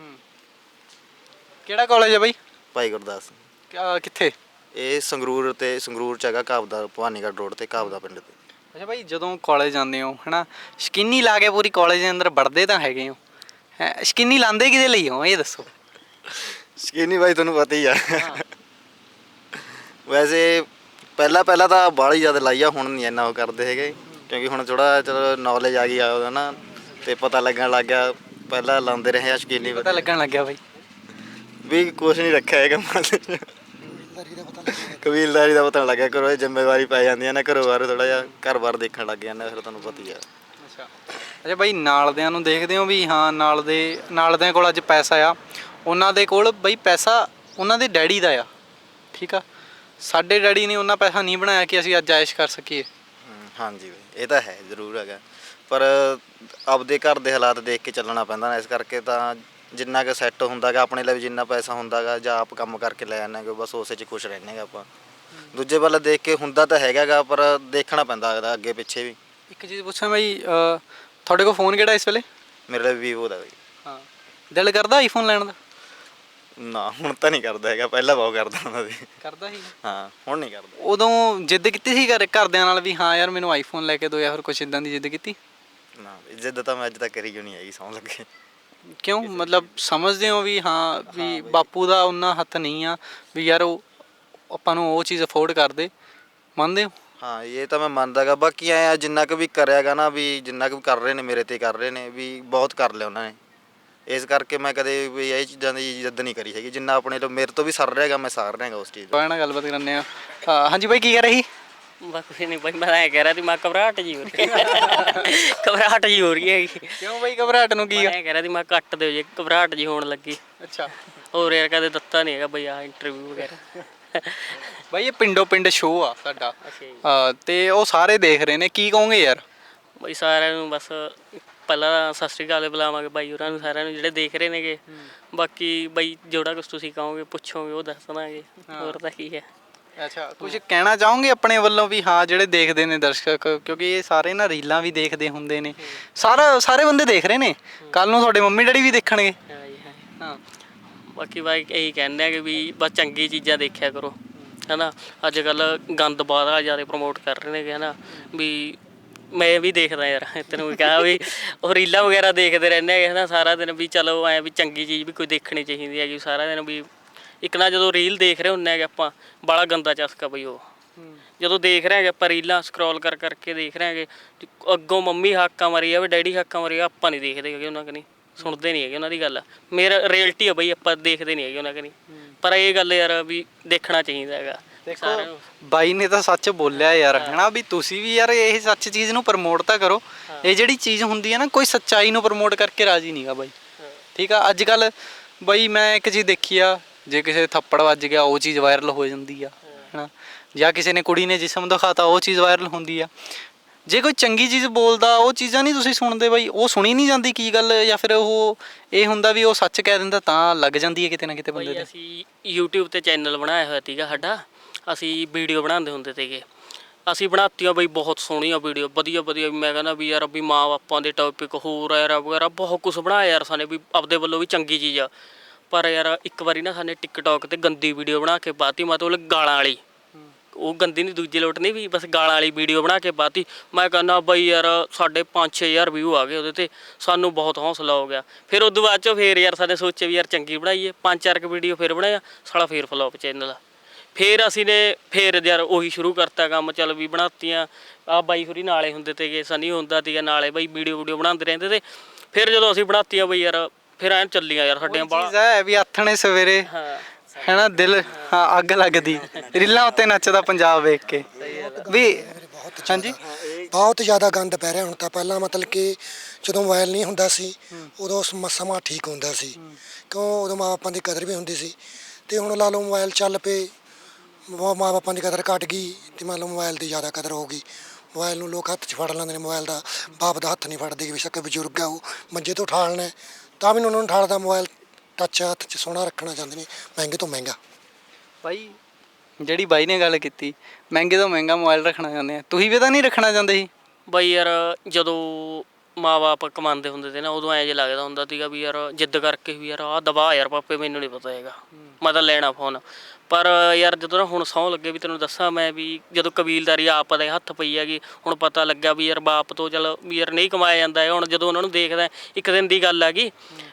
ਕਿਹੜਾ ਕਾਲਜ ਹੈ ਬਾਈ? ਭਾਈ ਗੁਰਦਾਸ। ਕਿਆ- ਕਿੱਥੇ? ਇਹ ਸੰਗਰੂਰ ਤੇ ਸੰਗਰੂਰ ਚ ਹੈਗਾ ਕਾਬਦਾ ਭਵਾਨੀਗੜ੍ਹ ਰੋਡ ਤੇ ਕਾਬਦਾ ਪਿੰਡ ਤੇ। ਅੱਛਾ ਭਾਈ ਜਦੋਂ ਕਾਲਜ ਜਾਂਦੇ ਹੋ ਹਨਾ ਸ਼ਕਿਨੀ ਲਾ ਕੇ ਪੂਰੀ ਕਾਲਜ ਦੇ ਅੰਦਰ ਵੜਦੇ ਤਾਂ ਹੈਗੇ ਹੋ। ਹੈ ਸ਼ਕਿਨੀ ਲਾਉਂਦੇ ਕਿਹਦੇ ਲਈ ਹੋ ਇਹ ਦੱਸੋ। ਸ਼ਕੀਨੀ ਬਾਈ ਤੁਹਾਨੂੰ ਪਤਾ ਹੀ ਆ। ਵੈਸੇ ਪਹਿਲਾਂ ਪਹਿਲਾਂ ਤਾਂ ਬਾਹਲੀ ਜ਼ਿਆਦਾ ਲਾਈ ਆ ਹੁਣ ਨਹੀਂ ਇੰਨਾ ਉਹ ਕਰਦੇ ਹੈਗੇ। ਕਿਉਂਕਿ ਹੁਣ ਥੋੜਾ ਚਲੋ ਨੌਲੇਜ ਆ ਗਈ ਆ ਉਹਦਾ ਨਾ ਤੇ ਪਤਾ ਲੱਗਣ ਲੱਗ ਗਿਆ ਪਹਿਲਾਂ ਲਾਉਂਦੇ ਰਹੇ ਆ ਸ਼ਕੀਨੀ। ਪਤਾ ਲੱਗਣ ਲੱਗਿਆ ਬਾਈ। ਵੀ ਕੁਝ ਨਹੀਂ ਰੱਖਿਆ ਹੈਗਾ ਮਨ 'ਚ। ਕਬੀਲਦਾਰੀ ਦਾ ਪਤਾ ਲੱਗਿਆ ਕਬੀਲਦਾਰੀ ਦਾ ਪਤਾ ਲੱਗਿਆ ਕਰੋ ਇਹ ਜ਼ਿੰਮੇਵਾਰੀ ਪੈ ਜਾਂਦੀਆਂ ਨੇ ਘਰੋਂ ਬਾਹਰ ਥੋੜਾ ਜਿਹਾ ਘਰ-ਬਾਰ ਦੇਖਣ ਲੱਗ ਜਾਂਦੇ ਫਿਰ ਤੁਹਾਨੂੰ ਪਤਾ ਹੀ ਆ। ਅੱਛਾ। ਅੱਛਾ ਬਾਈ ਨਾਲਦਿਆਂ ਨੂੰ ਦੇਖਦੇ ਹੋ ਵੀ ਹਾਂ ਨਾਲ ਦੇ ਨਾਲਦਿਆਂ ਕੋਲ ਅੱਜ ਪੈਸਾ ਆ। ਉਹਨਾਂ ਦੇ ਕੋਲ ਬਈ ਪੈਸਾ ਉਹਨਾਂ ਦੇ ਡੈਡੀ ਦਾ ਆ ਠੀਕ ਆ? ਸਾਡੇ ਡੈਡੀ ਨੇ ਉਹਨਾਂ ਪੈਸਾ ਨਹੀਂ ਬਣਾਇਆ ਕਿ ਅਸੀਂ ਅੱਜ ਐਸ਼ ਕਰ ਸਕੀਏ। ਹਮ, ਹਾਂਜੀ ਬਈ ਇਹ ਤਾਂ ਹੈ ਜ਼ਰੂਰ ਹੈਗਾ। ਪਰ ਆਪਦੇ ਘਰ ਦੇ ਹਾਲਾਤ ਦੇਖ ਕੇ ਚੱਲਣਾ ਪੈਂਦਾ ਨਾ ਇਸ ਕਰਕੇ ਤਾਂ ਜਿੰਨਾ ਕੁ ਸੈੱਟ ਹੁੰਦਾਗਾ ਆਪਣੇ ਲਈ ਜਿੰਨਾ ਪੈਸਾ ਹੁੰਦਾਗਾ ਜਾਂ ਆਪ ਕੰਮ ਕਰਕੇ ਲੈ ਆਉਂਦੇ ਗਾ ਬਸ ਉਸੇ 'ਚ ਖੁਸ਼ ਰਹਿੰਦੇ ਗਾ ਆਪਾਂ। ਦੂਜੇ ਵੱਲ ਦੇਖ ਕੇ ਹੁੰਦਾ ਤਾਂ ਹੈਗਾਗਾ ਪਰ ਦੇਖਣਾ ਪੈਂਦਾ ਹੈਗਾ ਅੱਗੇ ਪਿੱਛੇ ਵੀ। ਇੱਕ ਚੀਜ਼ ਪੁੱਛਾਂ ਬਾਈ ਅਹ, ਤੁਹਾਡੇ ਕੋਲ ਫੋਨ ਕਿਹੜਾ ਇਸ ਵੇਲੇ? ਮੇਰੇ ਲਈ ਵੀਵੋ ਦਾ ਬਈ। ਹਾਂ। ਦਿਲ ਕਰਦਾ ਆਈਫੋਨ ਲੈਣ ਦਾ? ਨਾ ਹੁਣ ਤਾਂ ਨਹੀਂ ਕਰਦਾ ਹੈਗਾ ਪਹਿਲਾਂ ਬਹੁਤ ਕਰਦਾ ਹੁੰਦਾ ਸੀ। ਕਰਦਾ ਹੀ ਹਾਂ ਹੁਣ ਨਹੀਂ ਕਰਦਾ। ਉਦੋਂ ਜਿੱਦ ਕੀਤੀ ਸੀ ਘਰ ਘਰਦਿਆਂ ਨਾਲ ਵੀ ਹਾਂ ਯਾਰ ਮੈਨੂੰ ਆਈਫੋਨ ਲੈ ਕੇ ਦਿਓ ਜਾਂ ਫਿਰ ਕੁਝ ਇਦਾਂ ਦੀ ਜਿੱਦ ਕੀਤੀ? ਨਾ ਜਿੱਦ ਤਾਂ ਮੈਂ ਅੱਜ ਤੱਕ ਕਰੀ ਕਿਉਂ ਨਹੀਂ ਹੈਗੀ ਸੌਂ ਲੱਗੇ। ਕਿਉਂ? ਮਤਲਬ ਸਮਝਦੇ ਹੋ ਵੀ ਹਾਂ ਵੀ ਬਾਪੂ ਦਾ ਉਹਨਾਂ ਹੱਥ ਨਹੀਂ ਆ ਵੀ ਯਾਰ ਉਹ ਆਪਾਂ ਨੂੰ ਉਹ ਚੀਜ਼ ਅਫੋਰਡ ਕਰਦੇ। ਮੰਨਦੇ ਹੋ? ਹਾਂ ਇਹ ਤਾਂ ਮੈਂ ਮੰਨਦਾਗਾ ਬਾਕੀ ਐ ਆ ਜਿੰਨਾ ਕੁ ਵੀ ਕਰਿਆਗਾ ਨਾ ਵੀ ਜਿੰਨਾ ਕੁ ਕਰ ਰਹੇ ਨੇ ਮੇਰੇ ਤੇ ਕਰ ਰਹੇ ਨੇ ਵੀ ਬਹੁਤ ਕਰ ਲਿਆ ਉਹਨਾਂ ਨੇ। ਇਸ ਕਰਕੇ ਮੈਂ ਕਦੇ ਵੀ ਇਹ ਚੀਜ਼ਾਂ ਦੀ ਜਿੱਦ ਨਹੀਂ ਕਰੀ ਹੈਗੀ। ਜਿੰਨਾ ਆਪਣੇ ਤੋਂ ਮੇਰੇ ਤੋਂ ਵੀ ਸਰ ਰਿਹਾਗਾ ਮੈਂ ਸਾਰ ਰਿਹਾਗਾ ਉਸ ਚੀਜ਼ ਬਾਈ ਨਾਲ ਗੱਲਬਾਤ ਕਰਨੇ ਆ ਹਾਂ, ਹਾਂਜੀ ਬਾਈ ਕੀ ਕਹਿ ਰਹੀ ਬਸ ਕੁਛ ਨਹੀਂ ਬਾਈ ਮੈਂ ਤਾਂ ਐਂ ਕਹਿ ਰਿਹਾ ਸੀ ਮੈਂ ਘਬਰਾਹਟ ਜੀ ਹੋ ਰਹੀ ਹੈ। <laughs> ਘਬਰਾਹਟ ਜੀ ਹੋ ਰਹੀ ਹੈ ਕਿਉਂ ਬਾਈ ਘਬਰਾਹਟ ਨੂੰ ਕੀ ਮੈਂ ਆ? ਐਂ ਕਹਿ ਰਿਹਾ ਸੀ ਮੈਂ ਕੱਟ ਦਿਓ ਜੇ ਘਬਰਾਹਟ ਜੀ ਹੋਣ ਲੱਗੀ। ਅੱਛਾ। ਹੋਰ ਯਾਰ ਕਦੇ ਦਿੱਤਾ ਨਹੀਂ ਹੈਗਾ ਬਈ ਆ ਇੰਟਰਵਿਊ ਵਗੈਰਾ। ਬਾਈ ਇਹ ਪਿੰਡੋ ਪਿੰਡ ਸ਼ੋਅ ਆ ਸਾਡਾ। ਅੱਛਾ ਜੀ। ਅਹ ਤੇ ਉਹ ਸਾਰੇ ਦੇਖ ਰਹੇ ਨੇ ਕੀ ਕਹੋਗੇ ਯਾਰ? ਬਈ ਸਾਰਿਆਂ ਨੂੰ ਬਸ ਪਹਿਲਾਂ ਸਤਿ ਸ਼੍ਰੀ ਅਕਾਲ ਬੁਲਾਵਾਂਗੇ ਬਾਈ ਹੋਰਾਂ ਨੂੰ ਸਾਰਿਆਂ ਨੂੰ ਜਿਹੜੇ ਦੇਖ ਰਹੇ ਨੇਗੇ। ਬਾਕੀ ਬਈ ਜਿਹੜਾ ਕੁਝ ਤੁਸੀਂ ਕਹੋਗੇ ਪੁੱਛੋਗੇ ਉਹ ਦੱਸ ਦਾਂਗੇ। ਹੋਰ ਤਾਂ ਕੀ ਹੈ। ਅੱਛਾ ਕੁਝ ਕਹਿਣਾ ਚਾਹੋਗੇ ਆਪਣੇ ਵੱਲੋਂ ਵੀ? ਹਾਂ ਜਿਹੜੇ ਦੇਖਦੇ ਨੇ ਦਰਸ਼ਕ ਕਿਉਂਕਿ ਇਹ ਸਾਰੇ ਨਾ ਰੀਲਾਂ ਵੀ ਦੇਖਦੇ ਹੁੰਦੇ ਨੇ। ਸਾਰਾ ਸਾਰੇ ਬੰਦੇ ਦੇਖ ਰਹੇ ਨੇ। ਕੱਲ ਨੂੰ ਤੁਹਾਡੇ ਮੰਮੀ ਡੈਡੀ ਵੀ ਦੇਖਣਗੇ। ਹਾਂ। ਬਾਕੀ ਬਾਈ ਇਹੀ ਕਹਿੰਦੇ ਆ ਕਿ ਵੀ ਬਸ ਚੰਗੀ ਚੀਜ਼ਾਂ ਦੇਖਿਆ ਕਰੋ ਹਨਾ? ਅੱਜ ਕੱਲ ਗੰਦ ਬਾਦਾ ਜ਼ਿਆਦਾ ਪ੍ਰਮੋਟ ਕਰ ਰਹੇ ਨੇਗੇ ਹਨਾ? ਵੀ ਮੈਂ ਵੀ ਦੇਖਦਾ ਯਾਰ ਤੈਨੂੰ ਵੀ ਕਹਾ ਵੀ ਉਹ ਰੀਲਾਂ ਵਗੈਰਾ ਦੇਖਦੇ ਰਹਿੰਦੇ ਹੈਗੇ ਹਨਾ? ਸਾਰਾ ਦਿਨ ਵੀ ਚਲੋ ਐ ਵੀ ਚੰਗੀ ਚੀਜ਼ ਵੀ ਕੋਈ ਦੇਖਣੀ ਚਾਹੀਦੀ ਹੈਗੀ ਸਾਰਾ ਦਿਨ ਵੀ ਇੱਕ ਨਾ ਜਦੋਂ ਰੀਲ ਦੇਖ ਰਹੇ ਹੁੰਨੇ ਹੈਗੇ ਆਪਾਂ ਬੜਾ ਗੰਦਾ ਚਸਕਾ ਬਈ ਉਹ। ਜਦੋਂ ਦੇਖ ਰਹੇ ਹੈਗੇ ਆਪਾਂ ਰੀਲਾਂ ਸਕਰੋਲ ਕਰ ਕਰਕੇ ਦੇਖ ਰਹੇ ਹੈਗੇ ਅੱਗੋਂ ਮੰਮੀ ਹਾਕਾਂ ਮਾਰੀ ਆ ਵੀ ਡੈਡੀ ਹਾਕਾਂ ਮਾਰੀ ਆ ਆਪਾਂ ਨਹੀਂ ਦੇਖਦੇ ਹੈਗੇ ਉਹਨਾਂ ਕਨੀ ਸੁਣਦੇ ਨਹੀਂ ਹੈਗੇ ਉਹਨਾਂ ਦੀ ਗੱਲ। ਮੇਰਾ ਰਿਐਲਿਟੀ ਆ ਬਈ ਆਪਾਂ ਦੇਖਦੇ ਨਹੀਂ ਹੈਗੇ ਉਹਨਾਂ ਕਨੀ। ਪਰ ਇਹ ਗੱਲ ਯਾਰ ਵੀ ਦੇਖਣਾ ਚਾਹੀਦਾ ਹੈਗਾ। ਨੂੰ। ਬਾਈ ਨੇ ਤਾਂ ਸੱਚ ਬੋਲਿਆ ਯਾਰ ਹੈਨਾ ਵੀ ਤੁਸੀਂ ਵੀ ਯਾਰ ਇਹ ਸੱਚ ਚੀਜ਼ ਨੂੰ ਪ੍ਰਮੋਟ ਤਾਂ ਕਰੋ। ਇਹ ਜਿਹੜੀ ਚੀਜ਼ ਹੁੰਦੀ ਹੈ ਨਾ ਕੋਈ ਸੱਚਾਈ ਨੂੰ ਪ੍ਰਮੋਟ ਕਰਕੇ ਰਾਜੀ ਨਹੀਂਗਾ ਬਾਈ। ਠੀਕ ਆ ਅੱਜ ਕੱਲ ਬਾਈ ਮੈਂ ਇੱਕ ਚੀਜ਼ ਦੇਖੀ ਆ ਜੇ ਕਿਸੇ ਥੱਪੜ ਵੱਜ ਗਿਆ ਉਹ ਚੀਜ਼ ਵਾਇਰਲ ਹੋ ਜਾਂਦੀ ਆ ਹੈਨਾ? ਜਾਂ ਕਿਸੇ ਨੇ ਕੁੜੀ ਨੇ ਜਿਸਮ ਦਿਖਾਤਾ ਉਹ ਚੀਜ਼ ਵਾਇਰਲ ਹੁੰਦੀ ਆ। ਜੇ ਕੋਈ ਚੰਗੀ ਚੀਜ਼ ਬੋਲਦਾ ਉਹ ਚੀਜ਼ਾਂ ਨਹੀਂ ਤੁਸੀਂ ਸੁਣਦੇ ਬਾਈ ਉਹ ਸੁਣੀ ਨਹੀਂ ਜਾਂਦੀ ਕੀ ਗੱਲ ਜਾਂ ਫਿਰ ਉਹ ਇਹ ਹੁੰਦਾ ਵੀ ਉਹ ਸੱਚ ਕਹਿ ਦਿੰਦਾ ਤਾਂ ਲੱਗ ਜਾਂਦੀ ਹੈ ਕਿਤੇ ਨਾ ਕਿਤੇ ਬੰਦੇ ਬਈ ਦੇ ਅਸੀਂ YouTube ਤੇ ਚੈਨਲ ਬਣਾਇਆ ਹੋਇਆ ਸੀਗਾ ਸਾਡਾ ਅਸੀਂ ਵੀਡੀਓ ਬਣਾਉਂਦੇ ਹੁੰਦੇ ਸੀਗੇ। ਅਸੀਂ ਬਣਾਤੀਆਂ ਬਈ ਬਹੁਤ ਸੋਹਣੀਆਂ ਵੀਡੀਓ ਵਧੀਆ ਵਧੀਆ। ਮੈਂ ਕਹਿੰਦਾ ਵੀ ਯਾਰ ਵੀ ਮਾਂ ਬਾਪਾਂ ਦੇ ਟੌਪਿਕ ਹੋਰ ਯਾਰ ਵਗੈਰਾ ਬਹੁਤ ਕੁਝ ਬਣਾਇਆ ਯਾਰ ਸਾਨੇ ਵੀ ਆਪਦੇ ਵੱਲੋਂ ਵੀ ਚੰਗੀ ਚੀਜ਼ ਆ। ਪਰ ਯਾਰ ਇੱਕ ਵਾਰੀ ਨਾ ਸਾਨੇ ਟਿਕਟੌਕ ਤੇ ਗੰਦੀ ਵੀਡੀਓ ਬਣਾ ਕੇ ਪਾਤੀ ਮਤਲਬ ਗਾਲਾਂ ਵਾਲੀ। ਉਹ ਗੰਦੀ ਨਹੀਂ ਦੂਜੀ ਲੋਟ ਨਹੀਂ ਵੀ ਬਸ ਗਾਲਾਂ ਵਾਲੀ ਵੀਡੀਓ ਬਣਾ ਕੇ ਪਾਤੀ। ਮੈਂ ਕਹਿੰਦਾ ਬਈ ਯਾਰ ਸਾਡੇ 5-6000 ਵਿਊ ਆ ਗਏ ਉਹਦੇ ਤੇ, ਸਾਨੂੰ ਬਹੁਤ ਹੌਸਲਾ ਹੋ ਗਿਆ। ਫਿਰ ਉਦੋਂ ਬਾਅਦ ਚੋਂ ਫੇਰ ਯਾਰ ਸਾਡੇ ਸੋਚੇ ਵੀ ਯਾਰ ਚੰਗੀ ਬਣਾਈਏ। ਪੰਜ ਚਾਰ ਕ ਵੀਡੀਓ ਫਿਰ ਬਣਾਇਆ, ਸਾਲਾ ਫੇਰ ਫਲॉप ਚੈਨਲ ਫੇਰ ਅਸੀਂ ਨੇ ਫੇਰ ਯਾਰ ਉਹੀ ਸ਼ੁਰੂ ਕਰਤਾ ਕੰਮ, ਚੱਲ ਵੀ ਬਣਾਤੀਆਂ। ਆ ਬਾਈ ਹੋਰੀ ਨਾਲੇ ਹੁੰਦੇ ਤੇਗੇ ਸਨੀ ਹੁੰਦਾ ਸੀਗਾ ਨਾਲੇ ਬਾਈ ਵੀਡੀਓ ਵੀਡੀਓ ਬਣਾਉਂਦੇ ਰਹਿੰਦੇ ਤੇ। ਫਿਰ ਜਦੋਂ ਅਸੀਂ ਬਣਾਤੀਆਂ ਬਈ ਯਾਰ ਫਿਰ ਐਂ ਚੱਲੀਆਂ ਯਾਰ ਸਾਡੀਆਂ ਬਾਹਲਾ। ਚੀਜ਼ ਹੈ ਵੀ ਆਥਣੇ ਸਵੇਰੇ ਹਾਂ ਹੈਨਾ ਦਿਲ ਹਾਂ ਅੱਗ ਲੱਗਦੀ। ਰੀਲਾਂ ਉੱਤੇ ਨੱਚਦਾ ਪੰਜਾਬ ਵੇਖ ਕੇ। ਵੀ ਹਾਂਜੀ? ਬਹੁਤ ਜ਼ਿਆਦਾ ਗੰਦ ਪੈ ਰਿਹਾ ਹੁਣ ਤਾਂ। ਪਹਿਲਾਂ ਮਤਲਬ ਕਿ ਜਦੋਂ ਮੋਬਾਈਲ ਨਹੀਂ ਹੁੰਦਾ ਸੀ ਉਦੋਂ ਸਮ- ਸਮਾਂ ਠੀਕ ਹੁੰਦਾ ਸੀ। ਕਿਉਂ? ਉਦੋਂ ਮਾਂ ਬਾਪਾਂ ਦੀ ਕਦਰ ਵੀ ਹੁੰਦੀ ਸੀ। ਤੇ ਹੁਣ ਲਾ ਲਓ ਮੋਬਾਈਲ ਚੱਲ ਪਏ ਮਾਂ ਮਾਂ ਬਾਪਾਂ ਦੀ ਕਦਰ ਘਟ ਗਈ ਤੇ ਮੰਨ ਲਓ ਮੋਬਾਈਲ ਦੀ ਜ਼ਿਆਦਾ ਕਦਰ ਹੋ ਗਈ। ਮੋਬਾਈਲ ਨੂੰ ਲੋਕ ਹੱਥ 'ਚ ਫੜ ਲੈਂਦੇ ਨੇ ਮੋਬਾਈਲ ਦਾ ਬਾਪ ਦਾ ਹੱਥ ਨਹੀਂ ਫੜਦੇ ਕਿ ਬੇਸ਼ੱਕ ਬਜ਼ੁਰਗ ਆ ਉਹ ਮੰਜੇ ਤੋਂ ਉਠਾਲਣਾ ਹੈ, ਤਾਂ ਵੀ ਉਹਨਾਂ ਨੂੰ ਉਠਾਲਦਾ ਮੋਬਾਈਲ ਟੱਚ ਹੱਥ 'ਚ ਸੋਹਣਾ ਰੱਖਣਾ ਚਾਹੁੰਦੇ ਨੇ ਮਹਿੰਗੇ ਤੋਂ ਮਹਿੰਗਾ। ਬਾਈ ਜਿਹੜੀ ਬਾਈ ਨੇ ਗੱਲ ਕੀਤੀ ਮਹਿੰਗੇ ਤੋਂ ਮਹਿੰਗਾ ਮੋਬਾਈਲ ਰੱਖਣਾ ਚਾਹੁੰਦੇ ਆ। ਤੁਸੀਂ ਵੀ ਤਾਂ ਨਹੀਂ ਰੱਖਣਾ ਚਾਹੁੰਦੇ ਸੀ? ਬਈ ਯਾਰ ਜਦੋਂ ਮਾਪੇ ਕਮਾਉਂਦੇ ਹੁੰਦੇ ਤੇ ਨਾ ਉਦੋਂ ਐਂ ਜੇ ਲੱਗਦਾ ਹੁੰਦਾ ਸੀਗਾ ਵੀ ਯਾਰ ਜਿੱਦ ਕਰਕੇ ਵੀ ਯਾਰ ਆਹ ਦਬਾ ਯਾਰ ਪਾਪੇ ਮੈਨੂੰ ਨਹੀਂ ਪਤਾ ਹੈਗਾ। ਮੈਂ ਤਾਂ ਲੈਣਾ ਫੋਨ ਪਰ ਯਾਰ ਜਦੋਂ ਨਾ ਹੁਣ ਸੌਂ ਲੱਗੇ ਵੀ ਤੈਨੂੰ ਦੱਸਾਂ ਮੈਂ ਵੀ ਜਦੋਂ ਕਬੀਲਦਾਰੀ ਆਪ ਦੇ ਹੱਥ ਪਈ ਹੈਗੀ, ਹੁਣ ਪਤਾ ਲੱਗਿਆ ਵੀ ਯਾਰ ਬਾਪ ਤੋਂ ਚਲ ਵੀ ਯਾਰ ਨਹੀਂ ਕਮਾਇਆ ਜਾਂਦਾ ਹੈ ਹੁਣ ਜਦੋਂ ਉਹਨਾਂ ਨੂੰ ਦੇਖਦਾ, ਇੱਕ ਦਿਨ ਦੀ ਗੱਲ ਹੈਗੀ,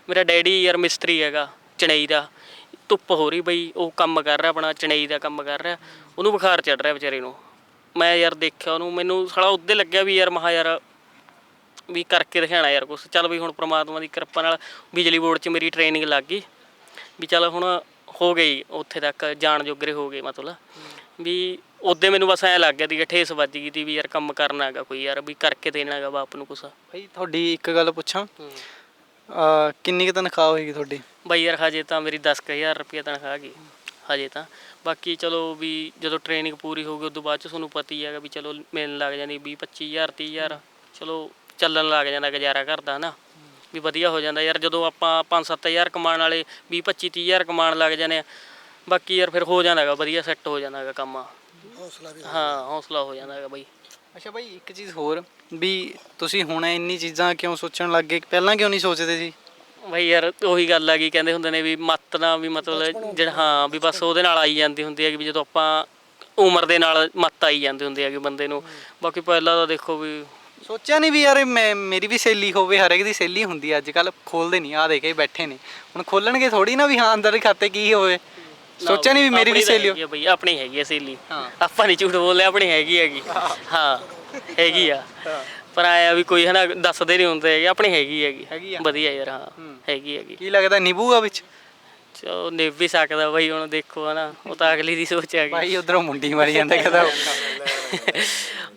ਮੇਰਾ ਡੈਡੀ ਯਾਰ ਮਿਸਤਰੀ ਹੈਗਾ ਚਣਈ ਦਾ, ਧੁੱਪ ਹੋ ਰਹੀ ਬਈ, ਉਹ ਕੰਮ ਕਰ ਰਿਹਾ ਆਪਣਾ, ਚਣਈ ਦਾ ਕੰਮ ਕਰ ਰਿਹਾ, ਉਹਨੂੰ ਬੁਖਾਰ ਚੜ ਰਿਹਾ ਵਿਚਾਰੇ ਨੂੰ। ਮੈਂ ਯਾਰ ਦੇਖਿਆ ਉਹਨੂੰ, ਮੈਨੂੰ ਸਾਲਾ ਉੱਦੇ ਲੱਗਿਆ ਵੀ ਯਾਰ ਮਹਾ ਯਾਰ ਵੀ ਕਰਕੇ ਦਿਖਾਣਾ ਯਾਰ ਕੁਛ, ਚੱਲ ਵੀ ਹੁਣ ਪ੍ਰਮਾਤਮਾ ਦੀ ਕਿਰਪਾ ਨਾਲ ਬਿਜਲੀ ਬੋਰਡ 'ਚ ਮੇਰੀ ਟ੍ਰੇਨਿੰਗ ਲੱਗ ਗਈ, ਵੀ ਚੱਲ ਹੁਣ ਹੋ ਗਈ ਉੱਥੇ ਤੱਕ ਜਾਣ ਜੋਗਰੇ ਹੋ ਗਏ ਮਤਲਬ। ਵੀ ਉਹਦੇ ਮੈਨੂੰ ਬਸ ਐ ਲੱਗ ਗਿਆ ਸੀ ਕਿ ਠੇਸ ਵੱਜ ਗਈ ਤੀ ਵੀ ਯਾਰ ਕੰਮ ਕਰਨਾ ਹੈਗਾ ਕੋਈ ਯਾਰ ਵੀ ਕਰਕੇ ਦੇਣਾ ਹੈਗਾ ਬਾਪ ਨੂੰ ਕੁਛ। ਬਾਈ ਤੁਹਾਡੀ ਇੱਕ ਗੱਲ ਪੁੱਛਾਂ? ਅਹ ਕਿੰਨੀ ਕੁ ਤਨਖਾਹ ਹੋਏਗੀ ਤੁਹਾਡੀ? ਬਈ ਯਾਰ ਹਜੇ ਤਾਂ ਮੇਰੀ 10000 ਰੁਪਏ ਤਨਖਾਹ ਗਈ ਹਜੇ ਤਾਂ। ਬਾਕੀ ਚਲੋ ਵੀ ਜਦੋਂ ਟ੍ਰੇਨਿੰਗ ਪੂਰੀ ਹੋ ਗਈ ਉਦੋਂ ਬਾਅਦ ਚ ਤੁਹਾਨੂੰ ਪਤਾ ਹੀ ਹੈਗਾ ਵੀ ਚਲੋ ਮਿਲਣ ਲੱਗ ਜਾਣੀ 20 25000 30000 ਚਲੋ ਚੱਲਣ ਲੱਗ ਜਾਂਦਾ ਗੁਜ਼ਾਰਾ ਕਰਦਾ ਹਨਾ। ਵੀ ਵਧੀਆ ਹੋ ਜਾਂਦਾ ਯਾਰ ਜਦੋਂ ਆਪਾਂ 5-7000 ਕਮਾਉਣ ਵਾਲੇ 20 25 30000 ਕਮਾਉਣ ਲੱਗ ਜਾਂਦੇ ਆ ਬਾਕੀ ਯਾਰ ਫਿਰ ਹੋ ਜਾਂਦਾ ਹੈਗਾ ਵਧੀਆ ਸੈੱਟ ਹੋ ਜਾਂਦਾ ਹੈਗਾ ਕੰਮ। ਹੌਸਲਾ ਵੀ ਹਾਂ ਹੌਸਲਾ ਹੋ ਜਾਂਦਾ ਹੈਗਾ ਬਈ। ਅੱਛਾ ਬਾਈ ਇੱਕ ਚੀਜ਼ ਹੋਰ ਵੀ ਤੁਸੀਂ ਹੁਣ ਇੰਨੀ ਚੀਜ਼ਾਂ ਕਿਉਂ ਸੋਚਣ ਲੱਗ ਗਏ? ਪਹਿਲਾਂ ਕਿਉਂ ਨਹੀਂ ਸੋਚਦੇ ਸੀ? ਬਈ ਯਾਰ ਉਹੀ ਗੱਲ ਆ ਗਈ ਕਹਿੰਦੇ ਹੁੰਦੇ ਨੇ ਵੀ ਮੱਤ ਨਾ ਵੀ ਮਤਲਬ ਜਿਹੜਾ ਹਾਂ ਵੀ ਬਸ ਉਹਦੇ ਨਾਲ ਆਈ ਜਾਂਦੀ ਹੁੰਦੀ ਹੈ ਕਿ ਵੀ ਜਦੋਂ ਆਪਾਂ ਉਮਰ ਦੇ ਨਾਲ ਮੱਤ ਆਈ ਜਾਂਦੀ ਹੁੰਦੀ ਹੈ ਕਿ ਬੰਦੇ ਨੂੰ। ਬਾਕੀ ਪਹਿਲਾਂ ਤਾਂ ਦੇਖੋ ਵੀ ਸੋਚਿਆ ਨਹੀਂ ਵੀ ਯਾਰ ਮੈਂ ਮੇਰੀ ਵੀ ਸਹੇਲੀ ਹੋਵੇ ਹਰ ਇੱਕ ਦੀ ਸਹੇਲੀ ਹੁੰਦੀ ਅੱਜ ਕੱਲ ਖੋਲਦੇ ਨਹੀਂ ਆ ਦੇਖੇ ਬੈਠੇ ਨੇ। ਹੁਣ ਖੋਲਣਗੇ ਥੋੜੀ ਨਾ ਵੀ ਹਾਂ ਅੰਦਰ ਖਾਤੇ ਕੀ ਹੋਵੇ। ਸੋਚਿਆ ਨਹੀਂ ਵੀ ਮੇਰੀ ਵੀ ਤਾਂ ਸਹੇਲੀ ਹੈਗੀ ਆ ਬਈ ਆਪਣੀ ਹੈਗੀ ਆ ਸਹੇਲੀ। ਹਾਂ। ਆਪਾਂ ਨਹੀਂ ਝੂਠ ਬੋਲਿਆ ਆਪਣੀ ਹੈਗੀ ਹੈਗੀ। ਹਾਂ। ਹੈਗੀ ਆ। ਪਰ ਆਇਆ ਵੀ ਕੋਈ ਹਨਾ ਦੱਸਦੇ ਨਹੀਂ ਹੁੰਦੇ ਹੈਗੇ ਆਪਣੀ ਹੈਗੀ ਹੈਗੀ। ਹੈਗੀ ਆ। ਵਧੀਆ ਯਾਰ ਹਾਂ ਹੈਗੀ ਹੈਗੀ। ਕੀ ਲੱਗਦਾ ਨਿਭੂਗਾ ਵਿੱਚ? ਚਲੋ ਨਿਭ ਵੀ ਸਕਦਾ ਬਈ ਹੁਣ ਦੇਖੋ ਹਨਾ ਉਹ ਤਾਂ ਅਗਲੀ ਦੀ ਸੋਚ ਹੈਗੀ ਭਾਈ ਉਧਰੋਂ ਮੁੰਡੀ ਮਾਰੀ ਜਾਂਦਾ ਕਹਦਾ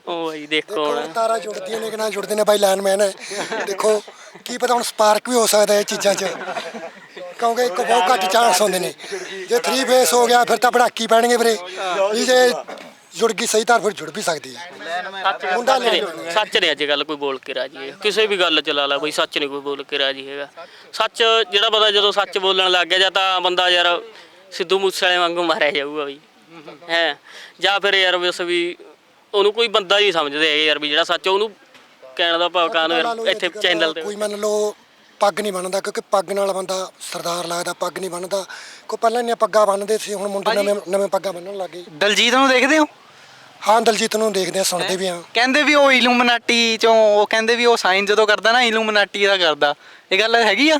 ਉਹ ਬਈ ਦੇਖੋ ਹੁਣ। ਤਾਰਾ ਜੁੜਦੀਆਂ ਨੇ ਕਿ ਨਾ ਜੁੜਦੇ ਨੇ ਬਾਈ ਲਾਈਨਮੈਨ ਹੈ। ਦੇਖੋ ਕੀ ਪਤਾ ਹੁਣ ਸਪਾਰਕ ਵੀ ਹੋ ਸਕਦਾ ਇਹ ਚੀਜ਼ਾਂ 'ਚ। ਕਿਉਂਕਿ ਇੱਕ ਬਹੁਤ ਘੱਟ ਚਾਂਸ ਹੁੰਦੇ ਨੇ। ਜੇ 3 ਫੇਸ ਹੋ ਗਿਆ ਫਿਰ ਤਾਂ ਪੜਾਕੀ ਪੈਣਗੇ ਵੀਰੇ। ਵੀ ਜੇ ਜੁੜ ਗਈ ਸਹੀ ਤਾਂ ਫਿਰ ਜੁੜ ਵੀ ਸਕਦੀ ਹੈ। ਮੁੰਡਾ ਲੈ। ਸੱਚ ਨਹੀਂ ਅੱਜ ਕੱਲ ਕੋਈ ਬੋਲ ਕੇ ਰਾਜੀ ਹੈਗਾ ਕਿਸੇ ਵੀ ਗੱਲ ਚ ਲਾ ਲਾ ਬਈ ਸੱਚ ਨਹੀਂ ਕੋਈ ਬੋਲ ਕੇ ਰਾਜੀ ਹੈਗਾ। ਸੱਚ ਜਿਹੜਾ ਬੰਦਾ ਜਦੋਂ ਸੱਚ ਬੋਲਣ ਲੱਗ ਗਿਆ ਜਾਂ ਤਾਂ ਬੰਦਾ ਯਾਰ ਸਿੱਧੂ ਮੂਸੇਵਾਲੇ ਵਾਂਗੂ ਮਾਰਿਆ ਜਾਊਗਾ ਬਈ। ਹੈ। ਜਾਂ ਫਿਰ ਯਾਰ ਬਸ ਵੀ ਉਹਨੂੰ ਕੋਈ ਬੰਦਾ ਹੀ ਸਮਝਦੇ ਹੈਗੇ ਯਾਰ ਵੀ ਜਿਹੜਾ ਸੱਚ ਉਹਨੂੰ ਕਹਿਣ ਦਾ ਭਾਵ ਕਾਨੂੰ ਲਾ ਲਓ ਯਾਰ ਇੱਥੇ ਅੱਜ ਕੱਲ੍ਹ ਚੈਨਲ ਤੇ। ਕੋਈ ਮੰਨ ਲਓ ਪੱਗ ਨਹੀਂ ਬੰਨਦਾ ਕਿਉਂਕਿ ਪੱਗ ਨਾਲ ਬੰਦਾ ਸਰਦਾਰ ਲੱਗਦਾ ਪੱਗ ਨਹੀਂ ਬੰਨਦਾ। ਕੋਈ ਪਹਿਲਾਂ ਇੰਨੀਆਂ ਪੱਗਾਂ ਬੰਨਦੇ ਸੀ ਹੁਣ ਮੁੰਡੇ ਨਵੇਂ ਨਵੇਂ ਪੱਗਾਂ ਬੰਨਣ ਲੱਗ ਗਏ। ਦਲਜੀਤ ਨੂੰ ਦੇਖਦੇ ਹੋ? ਹਾਂ ਦਲਜੀਤ ਨੂੰ ਦੇਖਦੇ ਆ ਸੁਣਦੇ ਵੀ ਆ ਕਹਿੰਦੇ ਵੀ ਉਹ ਇਲੂਮਨਾਟੀ ਚੋਂ ਉਹ ਕਹਿੰਦੇ ਵੀ ਉਹ ਸਾਈਨ ਜਦੋਂ ਕਰਦਾ ਨਾ ਇਲੂਮਨਾਟੀ ਦਾ ਕਰਦਾ। ਇਹ ਗੱਲ ਹੈਗੀ ਆ?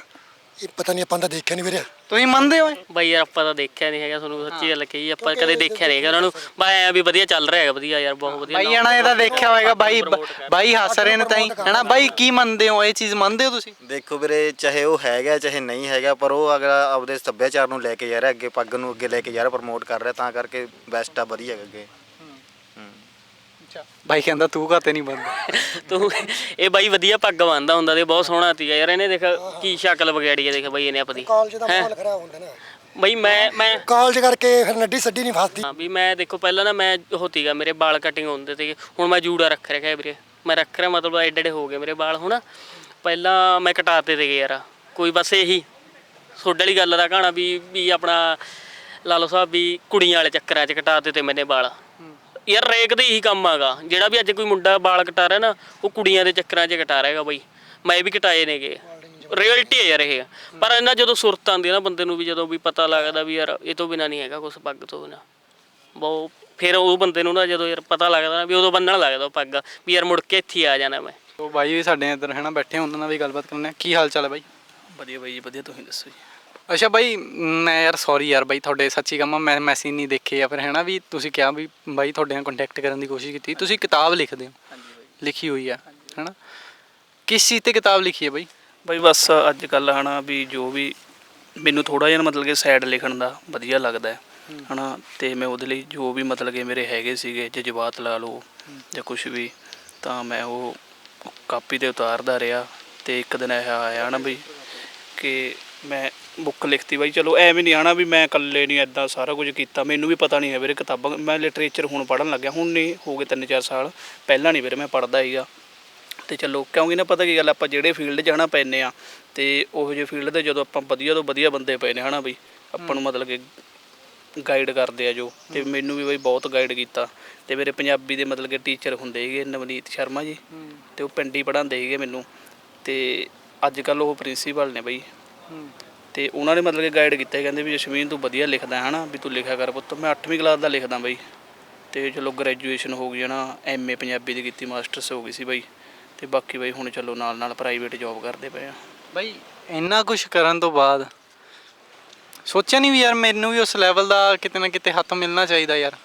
ਇਹ ਪਤਾ ਨਹੀਂ ਆਪਾਂ ਤਾਂ ਦੇਖਿਆ ਨਹੀਂ ਵੀਰੇ। ਤੁਸੀਂ ਮੰਨਦੇ ਹੋ ਇਹ? ਬਾਈ ਯਾਰ ਆਪਾਂ ਤਾਂ ਦੇਖਿਆ ਨਹੀਂ ਹੈਗਾ ਤੁਹਾਨੂੰ ਸੱਚੀ ਗੱਲ ਕਹੀ ਆਪਾਂ ਕਦੇ ਦੇਖਿਆ ਨਹੀਂ ਹੈਗਾ ਉਹਨਾਂ ਨੂੰ। ਬਾਈ ਐ ਵੀ ਵਧੀਆ ਚੱਲ ਰਿਹਾ ਹੈਗਾ ਵਧੀਆ ਯਾਰ ਬਹੁਤ ਵਧੀਆ ਬਾਈ ਆਣਾ ਇਹਦਾ ਦੇਖਿਆ ਹੋਏਗਾ ਬਾਈ ਬਾਈ ਹੱਸ ਰਹੇ ਨੇ ਤਾਂ ਹੀ ਹੈਨਾ ਬਾਈ ਕੀ ਮੰਨਦੇ ਹੋ? ਇਹ ਚੀਜ਼ ਮੰਨਦੇ ਹੋ ਤੁਸੀਂ? ਦੇਖੋ ਵੀਰੇ ਚਾਹੇ ਉਹ ਹੈਗਾ ਚਾਹੇ ਨਹੀਂ ਹੈਗਾ ਪਰ ਉਹ ਅਗਰ ਆਪਦੇ ਸੱਭਿਆਚਾਰ ਨੂੰ ਲੈ ਕੇ ਜਾ ਰਿਹਾ ਅੱਗੇ ਪੱਗ ਨੂੰ ਅੱਗੇ ਲੈ ਕੇ ਜਾ ਰਿਹਾ ਪ੍ਰਮੋਟ ਕਰ ਰਿਹਾ ਤਾਂ ਕਰਕੇ ਬੈਸਟ ਆ ਵਧੀਆ ਹੈਗਾ ਅੱਗੇ। ਬਾਈ ਕਹਿੰਦਾ ਤੂੰ ਕਾਤੇ ਨਹੀਂ ਬੰਦਾ। <laughs> ਤੂੰ ਇਹ ਬਾਈ ਵਧੀਆ ਪੱਗ ਬੰਨਦਾ ਹੁੰਦਾ ਤੇ ਬਹੁਤ ਸੋਹਣਾ ਸੀਗਾ ਯਾਰ ਇਹਨੇ ਦੇਖ ਕੀ ਸ਼ਕਲ ਵਿਗਾੜੀ ਹੈ ਦੇਖ ਬਾਈ ਇਹਨੇ ਆਪਣੀ ਕਾਲਜ ਦਾ ਮਾਹੌਲ ਖਰਾਬ ਹੁੰਦਾ ਨਾ। ਬਾਈ ਮੈਂ ਮੈਂ ਕਾਲਜ ਕਰਕੇ ਫਿਰ ਨੱਡੀ ਸੱਡੀ ਨਹੀਂ ਫਸਦੀ। ਹਾਂ ਵੀ ਮੈਂ ਦੇਖੋ ਪਹਿਲਾਂ ਨਾ ਮੈਂ ਉਹ ਸੀਗਾ ਮੇਰੇ ਵਾਲ ਕਟਿੰਗ ਹੁੰਦੇ ਤੇ ਹੁਣ ਮੈਂ ਜੂੜਾ ਰੱਖ ਰੱਖਿਆ ਹੈ ਵੀਰੇ। ਮੈਂ ਰੱਖ ਰਿਹਾ ਮਤਲਬ ਐਡੇ ਐਡੇ ਹੋ ਗਏ ਮੇਰੇ ਵਾਲ ਹੁਣ। ਪਹਿਲਾਂ ਮੈਂ ਕਟਾਤੇ ਤੇ ਯਾਰ ਕੋਈ ਬਸ ਇਹੀ। ਸੋਡੇ ਵਾਲੀ ਗੱਲ ਦਾ ਕਹਾਣਾ ਵੀ ਵੀ ਆਪਣਾ ਲਾ ਲਓ ਸਾਹਿਬ ਵੀ ਕੁੜੀਆਂ ਵਾਲੇ ਚੱਕਰਾਂ 'ਚ ਕਟਾਤੇ ਤੇ ਮੈਨੇ ਵਾਲ। ਯਾਰ ਰੇਕ ਦਾ ਇਹੀ ਕੰਮ ਆਗਾ ਜਿਹੜਾ ਵੀ ਅੱਜ ਕੋਈ ਮੁੰਡਾ ਵਾਲ ਕਟਾ ਰਿਹਾ ਨਾ ਉਹ ਕੁੜੀਆਂ ਦੇ ਚੱਕਰਾਂ 'ਚ ਕਟਾ ਰਿਹਾਗਾ ਬਾਈ। ਮੈਂ ਵੀ ਕਟਾਏ ਨੇਗੇ। ਰਿਐਲਿਟੀ ਹੈ ਯਾਰ ਇਹ। ਪਰ ਇਹਨਾਂ ਜਦੋਂ ਸੁਰਤ ਆਉਂਦੀ ਹੈ ਨਾ ਬੰਦੇ ਨੂੰ ਵੀ ਜਦੋਂ ਵੀ ਪਤਾ ਲੱਗਦਾ ਵੀ ਯਾਰ ਇਹ ਤੋਂ ਬਿਨਾ ਨਹੀਂ ਹੈਗਾ ਕੁਝ ਪੱਗ ਤੋਂ ਬਿਨਾ। ਬਹੁਤ ਫਿਰ ਉਹ ਬੰਦੇ ਨੂੰ ਨਾ ਜਦੋਂ ਯਾਰ ਪਤਾ ਲੱਗਦਾ ਨਾ ਵੀ ਉਦੋਂ ਬੰਨਣ ਲੱਗਦਾ ਉਹ ਪੱਗ ਵੀ ਯਾਰ ਮੁੜ ਕੇ ਇੱਥੇ ਹੀ ਆ ਜਾਣਾ ਮੈਂ। ਉਹ ਬਾਈ ਵੀ ਸਾਡੇ ਇੱਧਰ ਹੈਨਾ ਬੈਠੇ ਉਹਨਾਂ ਨਾਲ ਵੀ ਗੱਲਬਾਤ ਕਰਨੇ ਕੀ ਹਾਲ ਚਾਲ ਹੈ ਬਾਈ? ਵਧੀਆ ਬਾਈ ਜੀ ਵਧੀਆ ਤੁਸੀਂ ਦੱਸੋ ਜੀ? ਅੱਛਾ ਬਾਈ ਮੈਂ ਯਾਰ ਸੌਰੀ ਯਾਰ ਬਾਈ ਤੁਹਾਡੇ ਸੱਚੀ ਕਹਾਂ ਮੈਂ ਮੈਸੇਜ ਨਹੀਂ ਦੇਖੇ ਆ ਫਿਰ ਹੈਨਾ ਵੀ ਤੁਸੀਂ ਕਿਹਾ ਵੀ ਬਾਈ ਤੁਹਾਡੇ ਨਾਲ ਕੰਟੈਕਟ ਕਰਨ ਦੀ ਕੋਸ਼ਿਸ਼ ਕੀਤੀ। ਤੁਸੀਂ ਕਿਤਾਬ ਲਿਖਦੇ ਹੋ। ਲਿਖੀ ਹੋਈ ਆ ਹੈਨਾ? ਕਿਸ ਚੀਜ਼ ਤੇ ਕਿਤਾਬ ਲਿਖੀ ਹੈ ਬਾਈ? ਬਾਈ ਬਸ ਅੱਜ ਕੱਲ ਹਨਾ ਵੀ ਜੋ ਵੀ ਮੈਨੂੰ ਥੋੜਾ ਜਿਹਾ ਮਤਲਬ ਕਿ ਸਾਈਡ ਲਿਖਣ ਦਾ ਵਧੀਆ ਲੱਗਦਾ ਹੈ ਹਨਾ? ਤੇ ਮੈਂ ਉਹਦੇ ਲਈ ਜੋ ਵੀ ਮਤਲਬ ਕਿ ਮੇਰੇ ਹੈਗੇ ਸੀਗੇ ਜਜ਼ਬਾਤ ਲਾ ਲਓ ਜਾਂ ਕੁਝ ਵੀ ਤਾਂ ਮੈਂ ਉਹ ਕਾਪੀ ਤੇ ਉਤਾਰਦਾ ਰਿਹਾ। ਤੇ ਇੱਕ ਦਿਨ ਇਹ ਆਇਆ ਨਾ ਬਈ ਕਿ ਮੈਂ ਬੁੱਕ ਲਿਖਤੀ ਬਾਈ। ਚਲੋ ਐਵੇਂ ਨਹੀਂ ਆਣਾ ਵੀ ਮੈਂ ਇਕੱਲੇ ਨਹੀਂ ਐਦਾਂ ਸਾਰਾ ਕੁਝ ਕੀਤਾ। ਮੈਨੂੰ ਵੀ ਪਤਾ ਨਹੀਂ ਹੈ ਵੀਰੇ ਕਿਤਾਬਾਂ। ਮੈਂ ਲਿਟਰੇਚਰ ਹੁਣ ਪੜ੍ਹਨ ਲੱਗਿਆ। ਹੁਣ ਨਹੀਂ ਹੋ ਗਏ 3-4 ਸਾਲ। ਪਹਿਲਾਂ ਨਹੀਂ ਵੀਰੇ ਮੈਂ ਪੜ੍ਹਦਾ ਸੀਗਾ। ਤੇ ਚਲੋ ਕਿਉਂਕਿ ਨਾ ਪਤਾ ਕੀ ਗੱਲ ਆਪਾਂ ਜਿਹੜੇ ਫੀਲਡ 'ਚ ਹਨਾ ਪੈਨੇ ਆ ਤੇ ਉਹੋ ਜਿਹੇ ਫੀਲਡ ਦੇ ਜਦੋਂ ਆਪਾਂ ਵਧੀਆ ਤੋਂ ਵਧੀਆ ਬੰਦੇ ਪਏ ਨੇ ਹਨਾ ਬਈ ਆਪਾਂ ਨੂੰ ਮਤਲਬ ਕਿ ਗਾਈਡ ਕਰਦੇ ਆ ਜੋ। ਤੇ ਮੈਨੂੰ ਵੀ ਬਈ ਬਹੁਤ ਗਾਈਡ ਕੀਤਾ। ਤੇ ਮੇਰੇ ਪੰਜਾਬੀ ਦੇ ਮਤਲਬ ਕਿ ਟੀਚਰ ਹੁੰਦੇ ਸੀਗੇ ਨਵਨੀਤ ਸ਼ਰਮਾ ਜੀ। ਤੇ ਉਹ ਪਿੰਡੀ ਪੜ੍ਹਾਉਂਦੇ ਸੀਗੇ ਮੈਨੂੰ। ਤੇ ਅੱਜ ਕੱਲ ਉਹ ਪ੍ਰਿੰਸੀਪਲ ਨੇ ਬਈ। ਤੇ ਉਹਨਾਂ ਨੇ ਮਤਲਬ ਕਿ ਗਾਈਡ ਕੀਤਾ ਕਹਿੰਦੇ ਵੀ ਜਸ਼ਮੀਨ ਤੂੰ ਵਧੀਆ ਲਿਖਦਾ ਹੈ ਹਨਾ ਵੀ ਤੂੰ ਲਿਖਿਆ ਕਰ ਪੁੱਤ। ਮੈਂ 8ਵੀਂ ਕਲਾਸ ਦਾ ਲਿਖਦਾ ਬਈ। ਤੇ ਚਲੋ ਗ੍ਰੈਜੂਏਸ਼ਨ ਹੋ ਗਈ ਨਾ ਐਮਏ ਪੰਜਾਬੀ ਦੀ ਕੀਤੀ ਮਾਸਟਰਸ ਹੋ ਗਈ ਸੀ ਬਈ। ਤੇ ਬਾਕੀ ਬਈ ਹੁਣ ਚਲੋ ਨਾਲ ਨਾਲ ਪ੍ਰਾਈਵੇਟ ਜੌਬ ਕਰਦੇ ਪਏ ਆ। ਬਾਈ ਇੰਨਾ ਕੁਝ ਕਰਨ ਤੋਂ ਬਾਅਦ ਸੋਚਿਆ ਨਹੀਂ ਵੀ ਯਾਰ ਮੈਨੂੰ ਵੀ ਉਸ ਲੈਵਲ ਦਾ ਕਿਤੇ ਨਾ ਕਿਤੇ ਹੱਥ ਮਿਲਣਾ ਚਾਹੀਦਾ ਯਾਰ।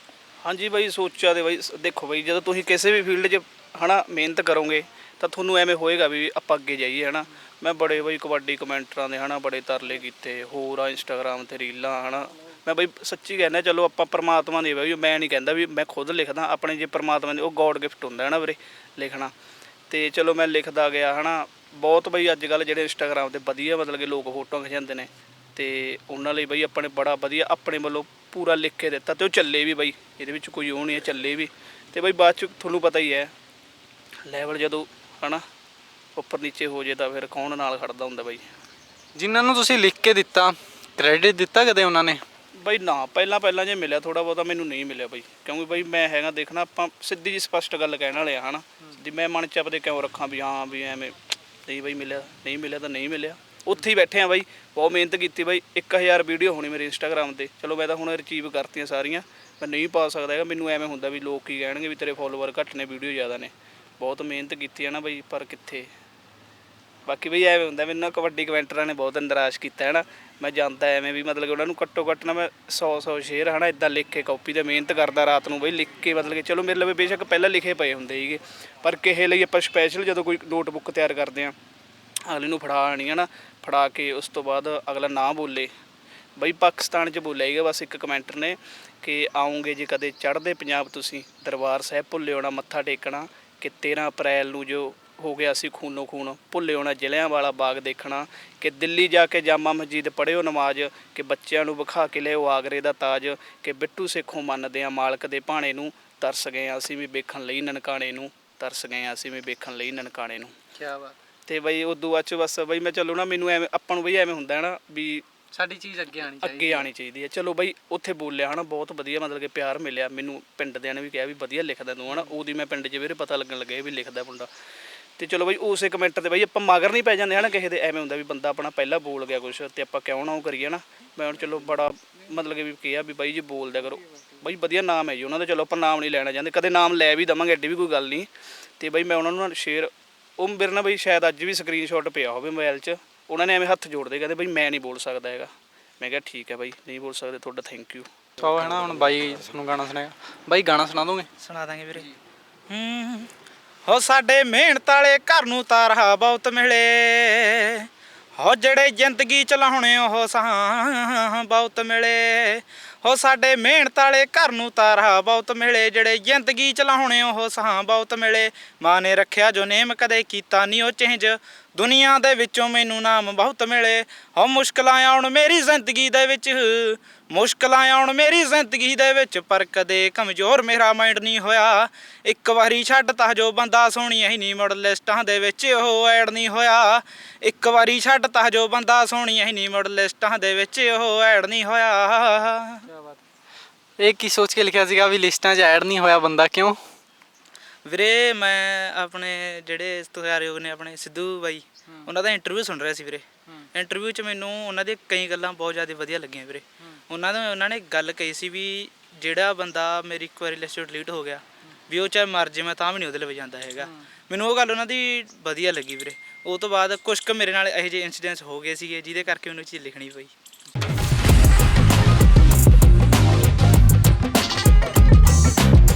ਹਾਂਜੀ ਬਾਈ ਸੋਚਿਆ ਤੇ ਬਾਈ ਦੇਖੋ ਬਾਈ ਜਦੋਂ ਤੁਸੀਂ ਕਿਸੇ ਵੀ ਫੀਲਡ 'ਚ ਹਨਾ ਮਿਹਨਤ ਕਰੋਗੇ ਤਾਂ ਤੁਹਾਨੂੰ ਐਵੇਂ ਹੋਏਗਾ ਵੀ ਆਪਾਂ ਅੱਗੇ ਜਾਈਏ ਹਨਾ। ਮੈਂ ਬੜੇ ਬਈ ਕਬੱਡੀ ਕਮੈਂਟਰਾਂ ਦੇ, ਹਨਾ, ਬੜੇ ਤਰਲੇ ਕੀਤੇ, ਹੋਰ ਆ ਇੰਸਟਾਗ੍ਰam ਤੇ ਰੀਲਾਂ, ਹਨਾ। ਮੈਂ ਬਈ ਸੱਚੀ ਕਹਿੰਦਾ, ਚਲੋ ਆਪਾਂ ਪਰਮਾਤਮਾ ਦੇ ਬਈ ਮੈਂ ਨਹੀਂ ਕਹਿੰਦਾ ਵੀ ਮੈਂ ਖੁਦ ਲਿਖਦਾ, ਆਪਣੇ ਜੇ ਪਰਮਾਤਮਾ ਦੇ, ਉਹ ਗੋਡ ਗਿਫਟ ਹੁੰਦਾ ਹੈ ਨਾ ਵੀਰੇ, ਲਿਖਣਾ। ਤੇ ਚਲੋ ਮੈਂ ਲਿਖਦਾ ਗਿਆ, ਹਨਾ। ਬਹੁਤ ਬਈ ਅੱਜ ਕੱਲ ਜਿਹੜੇ ਇੰਸਟਾਗ੍ਰam ਤੇ ਵਧੀਆ, ਮਤਲਬ ਕਿ ਲੋਕ ਫੋਟੋਆਂ ਖਿਚਾਉਂਦੇ ਨੇ, ਤੇ ਉਹਨਾਂ ਲਈ ਬਈ ਆਪਾਂ ਨੇ ਬੜਾ ਵਧੀਆ, ਆਪਣੇ ਵੱਲੋਂ ਪੂਰਾ ਲਿਖ ਕੇ ਦਿੱਤਾ, ਤੇ ਉਹ ਚੱਲੇ ਵੀ ਬਈ, ਇਹਦੇ ਵਿੱਚ ਕੋਈ ਉਹ ਨਹੀਂ ਹੈ, ਚੱਲੇ ਵੀ। ਤੇ ਬਈ ਬਾਅਦ ਚ ਤੁਹਾਨੂੰ ਪਤਾ ਹੀ ਹੈ ਲੈਵਲ ਜਦੋਂ, ਹਨਾ ਉੱਪਰ ਨੀਚੇ ਹੋ ਜੇ ਤਾਂ ਫਿਰ ਕੌਣ ਨਾਲ ਖੜਦਾ ਹੁੰਦਾ ਬਈ? ਜਿਨ੍ਹਾਂ ਨੂੰ ਤੁਸੀਂ ਲਿਖ ਕੇ ਦਿੱਤਾ ਕ੍ਰੈਡਿਟ ਦਿੱਤਾ ਕਦੇ ਉਹਨਾਂ ਨੇ? ਬਈ ਨਾ ਪਹਿਲਾਂ ਪਹਿਲਾਂ ਜੇ ਮਿਲਿਆ ਥੋੜਾ ਬਹੁਤਾ ਮੈਨੂੰ ਨਹੀਂ ਮਿਲਿਆ ਬਈ। ਕਿਉਂਕਿ ਬਈ ਮੈਂ ਹੈਗਾ ਦੇਖਣਾ ਆਪਾਂ ਸਿੱਧੀ ਜੀ ਸਪਸ਼ਟ ਗੱਲ ਕਹਿਣ ਵਾਲੇ ਆ ਹਨਾ? ਜੇ ਮੈਂ ਮਨ ਚ ਆਪਦੇ ਕਿਉਂ ਰੱਖਾਂ ਵੀ ਹਾਂ ਵੀ ਐਵੇਂ ਨਹੀਂ ਬਈ ਮਿਲਿਆ ਨਹੀਂ ਮਿਲਿਆ ਤਾਂ ਨਹੀਂ ਮਿਲਿਆ। ਉੱਥੇ ਹੀ ਬੈਠੇ ਆ ਬਾਈ ਬਹੁਤ ਮਿਹਨਤ ਕੀਤੀ ਬਾਈ। 1000 ਵੀਡੀਓ ਹੋਣੀ ਮੇਰੇ ਇੰਸਟਾਗ੍ਰam ਤੇ। ਚਲੋ ਮੈਂ ਤਾਂ ਹੁਣ ਰਿਚੀਵ ਕਰਤੀਆਂ ਸਾਰੀਆਂ। ਮੈਂ ਨਹੀਂ ਪਾ ਸਕਦਾ ਹੈਗਾ ਮੈਨੂੰ ਐਵੇਂ ਹੁੰਦਾ ਵੀ ਲੋਕ ਕੀ ਕਹਿਣਗੇ ਵੀ ਤੇਰੇ ਫੋਲੋਵਰ ਘੱਟ ਨੇ ਵੀਡੀਓ ਜ਼ਿਆਦਾ ਨੇ। ਬਹੁਤ ਮਿਹਨਤ ਕੀਤੀ ਹੈ ਨਾ ਬਾਈ ਪਰ ਕਿੱਥੇ? ਬਾਕੀ ਬਈ ਐਵੇਂ ਹੁੰਦਾ, ਮੈਨੂੰ ਨਾ ਕਬੱਡੀ ਕਮੈਂਟਰਾਂ ਨੇ ਬਹੁਤ ਨਿਰਾਸ਼ ਕੀਤਾ ਹੈ ਨਾ ਮੈਂ ਜਾਂਦਾ ਐਵੇਂ ਵੀ ਮਤਲਬ ਕਿ ਉਹਨਾਂ ਨੂੰ ਘੱਟੋ ਘੱਟ ਨਾ ਮੈਂ 100 100 ਸ਼ੇਅਰ ਹਨਾ ਇਦਾਂ ਲਿਖ ਕੇ ਕਾਪੀ ਤੇ ਮਿਹਨਤ ਕਰਦਾ ਰਾਤ ਨੂੰ ਬਈ ਲਿਖ ਕੇ ਮਤਲਬ ਕਿ ਚਲੋ ਮੇਰੇ ਲਵੇ ਬੇਸ਼ੱਕ ਪਹਿਲਾਂ ਲਿਖੇ ਪਏ ਹੁੰਦੇ ਸੀਗੇ, ਪਰ ਕਿਸੇ ਲਈ ਆਪਾਂ ਸਪੈਸ਼ਲ ਜਦੋਂ ਕੋਈ ਨੋਟਬੁੱਕ ਤਿਆਰ ਕਰਦੇ ਆ, ਅਗਲੇ ਨੂੰ ਫੜਾ ਆਣੀ ਹੈ ਨਾ ਫੜਾ ਕੇ ਉਸ ਤੋਂ ਬਾਅਦ ਅਗਲਾ ਨਾ ਬੋਲੇ। ਬਈ ਪਾਕਿਸਤਾਨ 'ਚ ਬੋਲਿਆ ਸੀਗਾ, ਬਸ ਇੱਕ ਕਮੈਂਟਰ ਨੇ ਕਿ ਆਉਂਗੇ ਜੇ ਕਦੇ ਚੜ੍ਹਦੇ ਪੰਜਾਬ ਤੁਸੀਂ, ਦਰਬਾਰ ਸਾਹਿਬ ਭੁੱਲਿਓ ਨਾ ਮੱਥਾ ਟੇਕਣਾ, ਕਿ 13 ਅਪ੍ਰੈਲ ਨੂੰ ਜੋ ਹੋ ਗਿਆ ਸੀ ਖੂਨੋ ਖੂਨ। ਭੁੱਲੇ ਹੋਣਾ ਜ਼ਿਲ੍ਹਿਆਂ ਵਾਲਾ ਬਾਗ ਦੇਖਣਾ ਕਿ ਦਿੱਲੀ ਜਾ ਕੇ ਜਾਮਾ ਮਸਜਿਦ ਪੜ੍ਹਿਓ ਨਮਾਜ਼ ਕਿ ਬੱਚਿਆਂ ਨੂੰ ਵਿਖਾ ਕੇ ਲਿਆਓ ਆਗਰੇ ਦਾ ਤਾਜ ਕਿ ਬਿੱਟੂ ਸੇਖੋਂ ਮੰਨਦੇ ਆ ਮਾਲਕ ਦੇ ਭਾਣੇ ਨੂੰ ਤਰਸ ਗਏ ਆ ਅਸੀਂ ਵੀ ਵੇਖਣ ਲਈ ਨਨਕਾਣੇ ਨੂੰ ਤਰਸ ਗਏ ਆ ਅਸੀਂ ਵੀ ਵੇਖਣ ਲਈ ਨਨਕਾਣੇ ਨੂੰ। ਕੀ ਬਾਤ। ਤੇ ਬਈ ਉਦੋਂ ਬਾਅਦ ਚ ਬਸ ਬਈ ਮੈਂ ਚਲੋ ਨਾ ਮੈਨੂੰ ਐਵੇਂ ਆਪਾਂ ਨੂੰ ਬਈ ਐਵੇਂ ਹੁੰਦਾ ਹੈ ਨਾ ਵੀ ਸਾਡੀ ਚੀਜ਼ ਅੱਗੇ ਆਣੀ ਚਾਹੀਦੀ ਅੱਗੇ ਆਣੀ ਚਾਹੀਦੀ ਹੈ। ਚਲੋ ਬਈ ਉੱਥੇ ਬੋਲਿਆ ਹਨਾ ਬਹੁਤ ਵਧੀਆ ਮਤਲਬ ਕਿ ਪਿਆਰ ਮਿਲਿਆ। ਮੈਨੂੰ ਪਿੰਡ ਦਿਆਂ ਨੇ ਵੀ ਕਿਹਾ ਵੀ ਵਧੀਆ ਲਿਖਦਾ ਤੂੰ ਹਨਾ ਉਹਦੀ ਮੈਂ ਪਿੰਡ 'ਚ ਵੀਰੇ ਪਤਾ ਲੱਗਣ ਲੱਗਿਆ ਵੀ ਲਿਖਦਾ ਮੁੰਡਾ। ਤੇ ਚਲੋ ਬਈ ਉਸੇ ਕਮੈਂਟ ਤੇ ਬਈ ਆਪਾਂ ਮਗਰ ਨਹੀਂ ਪੈ ਜਾਂਦੇ ਹਨਾ? ਕਿਸੇ ਦੇ ਐਵੇਂ ਹੁੰਦਾ ਵੀ ਬੰਦਾ ਆਪਣਾ ਪਹਿਲਾਂ ਬੋਲ ਗਿਆ ਕੁਝ ਤੇ ਆਪਾਂ ਕਿਉਂ ਨਾ ਉਹ ਕਰੀਏ ਨਾ ਮੈਂ ਹੁਣ ਚਲੋ ਬੜਾ ਮਤਲਬ ਕਿ ਵੀ ਕਿਹਾ ਵੀ ਬਾਈ ਜੀ ਬੋਲਦਿਆ ਕਰੋ। ਬਈ ਵਧੀਆ ਨਾਮ ਹੈ ਜੀ ਉਹਨਾਂ ਦਾ ਚਲੋ ਆਪਾਂ ਨਾਮ ਨਹੀਂ ਲੈਣਾ ਚਾਹੁੰਦੇ ਕਦੇ ਨਾਮ ਲੈ ਵੀ ਦਵਾਂਗੇ ਐਡੀ ਵੀ ਕੋਈ ਗੱਲ ਨਹੀਂ। ਤੇ ਬਈ ਮੈਂ ਉਹਨਾਂ ਨੂੰ ਸ਼ੇਅਰ ਉਹ ਮੇਰੇ ਨਾਲ ਬਈ ਸ਼ਾਇਦ ਅੱਜ ਵੀ ਸਕਰੀਨਸ਼ਾਟ ਪਿਆ ਹੋਵੇ ਮੋਬਾਈਲ 'ਚ ਉਹਨਾਂ ਨੇ ਐਵੇਂ ਹੱਥ ਜੋੜਦੇ ਕਹਿੰਦੇ ਬਈ ਮੈਂ ਨਹੀਂ ਬੋਲ ਸਕਦਾ ਹੈਗਾ। ਮੈਂ ਕਿਹਾ ਠੀਕ ਹੈ ਬਾਈ ਨਹੀਂ ਬੋਲ ਸਕਦੇ ਤੁਹਾਡਾ ਥੈਂਕ ਯੂ ਸੋ ਹੈ ਨਾ ਹੁਣ ਬਾਈ ਤੁਹਾਨੂੰ ਗਾਣਾ ਸੁਣਾਏਗਾ ਬਾਈ ਗਾਣਾ ਸੁਣਾ ਦੋਗੇ? ਸੁਣਾ ਦਾਂਗੇ ਵੀਰੇ। ਹੂੰ। ਹੋ ਸਾਡੇ ਮਿਹਨਤ ਵਾਲੇ ਘਰ ਨੂੰ ਤਾਰਾ ਬਹੁਤ ਮਿਲੇ। ਹੋ ਜਿਹੜੇ ਜ਼ਿੰਦਗੀ ਚਲਾਉਣੇ ਉਹ ਸਾਂ ਬਹੁਤ ਮਿਲੇ। ਹੋ ਸਾਡੇ ਮਿਹਨਤ ਵਾਲੇ ਘਰ ਨੂੰ ਤਾਰਾ ਬਹੁਤ ਮਿਲੇ। ਜਿਹੜੇ ਜ਼ਿੰਦਗੀ ਚਲਾਉਣੇ ਉਹ ਸਾਂ ਬਹੁਤ ਮਿਲੇ। ਮਾਂ ਨੇ ਰੱਖਿਆ ਜੋ ਨੇਮ ਕਦੇ ਕੀਤਾ ਨਹੀਂ ਉਹ ਚੇਂਜ ਦੁਨੀਆ ਦੇ ਵਿੱਚੋਂ ਮੈਨੂੰ ਨਾਮ ਬਹੁਤ ਮਿਲੇ। ਹੋ ਮੁਸ਼ਕਲਾਂ ਆਉਣ ਮੇਰੀ ਜ਼ਿੰਦਗੀ ਦੇ ਵਿੱਚ। ਮੁਸ਼ਕਲਾਂ ਆਉਣ ਮੇਰੀ ਜ਼ਿੰਦਗੀ ਦੇ ਵਿੱਚ। ਪਰ ਕਦੇ ਕਮਜ਼ੋਰ ਮੇਰਾ ਮਾਈਂਡ ਨਹੀਂ ਹੋਇਆ। ਇੱਕ ਵਾਰੀ ਛੱਡ ਤਾ ਜੋ ਬੰਦਾ ਸੋਹਣੀ ਹੀ ਨਹੀਂ ਮੁੜ ਲਿਸਟਾਂ ਦੇ ਵਿੱਚ। ਉਹ ਐਡ ਨਹੀਂ ਹੋਇਆ। ਇੱਕ ਵਾਰੀ ਛੱਡ ਤਾ ਜੋ ਬੰਦਾ ਸੋਹਣੀ ਹੀ ਨਹੀਂ ਮੁੜ ਲਿਸਟਾਂ ਦੇ ਵਿੱਚ। ਉਹ ਐਡ ਨਹੀਂ ਹੋਇਆ। ਇਹ ਕੀ ਸੋਚ ਕੇ ਲਿਖਿਆ ਸੀਗਾ ਵੀ ਲਿਸਟਾਂ 'ਚ ਐਡ ਨਹੀਂ ਹੋਇਆ ਬੰਦਾ, ਕਿਉਂ? ਵੀਰੇ ਮੈਂ ਆਪਣੇ ਜਿਹੜੇ ਇਸਤਿਹਾਰਯੋਗ ਨੇ ਆਪਣੇ ਸਿੱਧੂ ਬਾਈ ਉਹਨਾਂ ਦਾ ਇੰਟਰਵਿਊ ਸੁਣ ਰਿਹਾ ਸੀ ਵੀਰੇ। ਇੰਟਰਵਿਊ 'ਚ ਮੈਨੂੰ ਉਹਨਾਂ ਦੀਆਂ ਕਈ ਗੱਲਾਂ ਬਹੁਤ ਜ਼ਿਆਦਾ ਵਧੀਆ ਲੱਗੀਆਂ ਵੀਰੇ। ਉਹਨਾਂ ਦਾ ਉਹਨਾਂ ਨੇ ਗੱਲ ਕਹੀ ਸੀ ਵੀ ਜਿਹੜਾ ਬੰਦਾ ਮੇਰੀ ਇੱਕ ਵਾਰੀ ਲਿਸਟ ਡਿਲੀਟ ਹੋ ਗਿਆ ਵੀ ਉਹ ਚਾਹੇ ਮਰ ਜੇ ਮੈਂ ਤਾਂ ਵੀ ਨਹੀਂ ਉਹਦੇ ਲਈ ਜਾਂਦਾ ਹੈਗਾ। ਮੈਨੂੰ ਉਹ ਗੱਲ ਉਹਨਾਂ ਦੀ ਵਧੀਆ ਲੱਗੀ ਵੀਰੇ। ਉਹ ਤੋਂ ਬਾਅਦ ਕੁਝ ਕੁ ਮੇਰੇ ਨਾਲ ਇਹੋ ਜਿਹੇ ਇਨਸੀਡੈਂਟਸ ਹੋ ਗਏ ਸੀਗੇ ਜਿਹਦੇ ਕਰਕੇ ਮੈਨੂੰ ਇਹ ਚੀਜ਼ ਲਿਖਣੀ ਪਈ।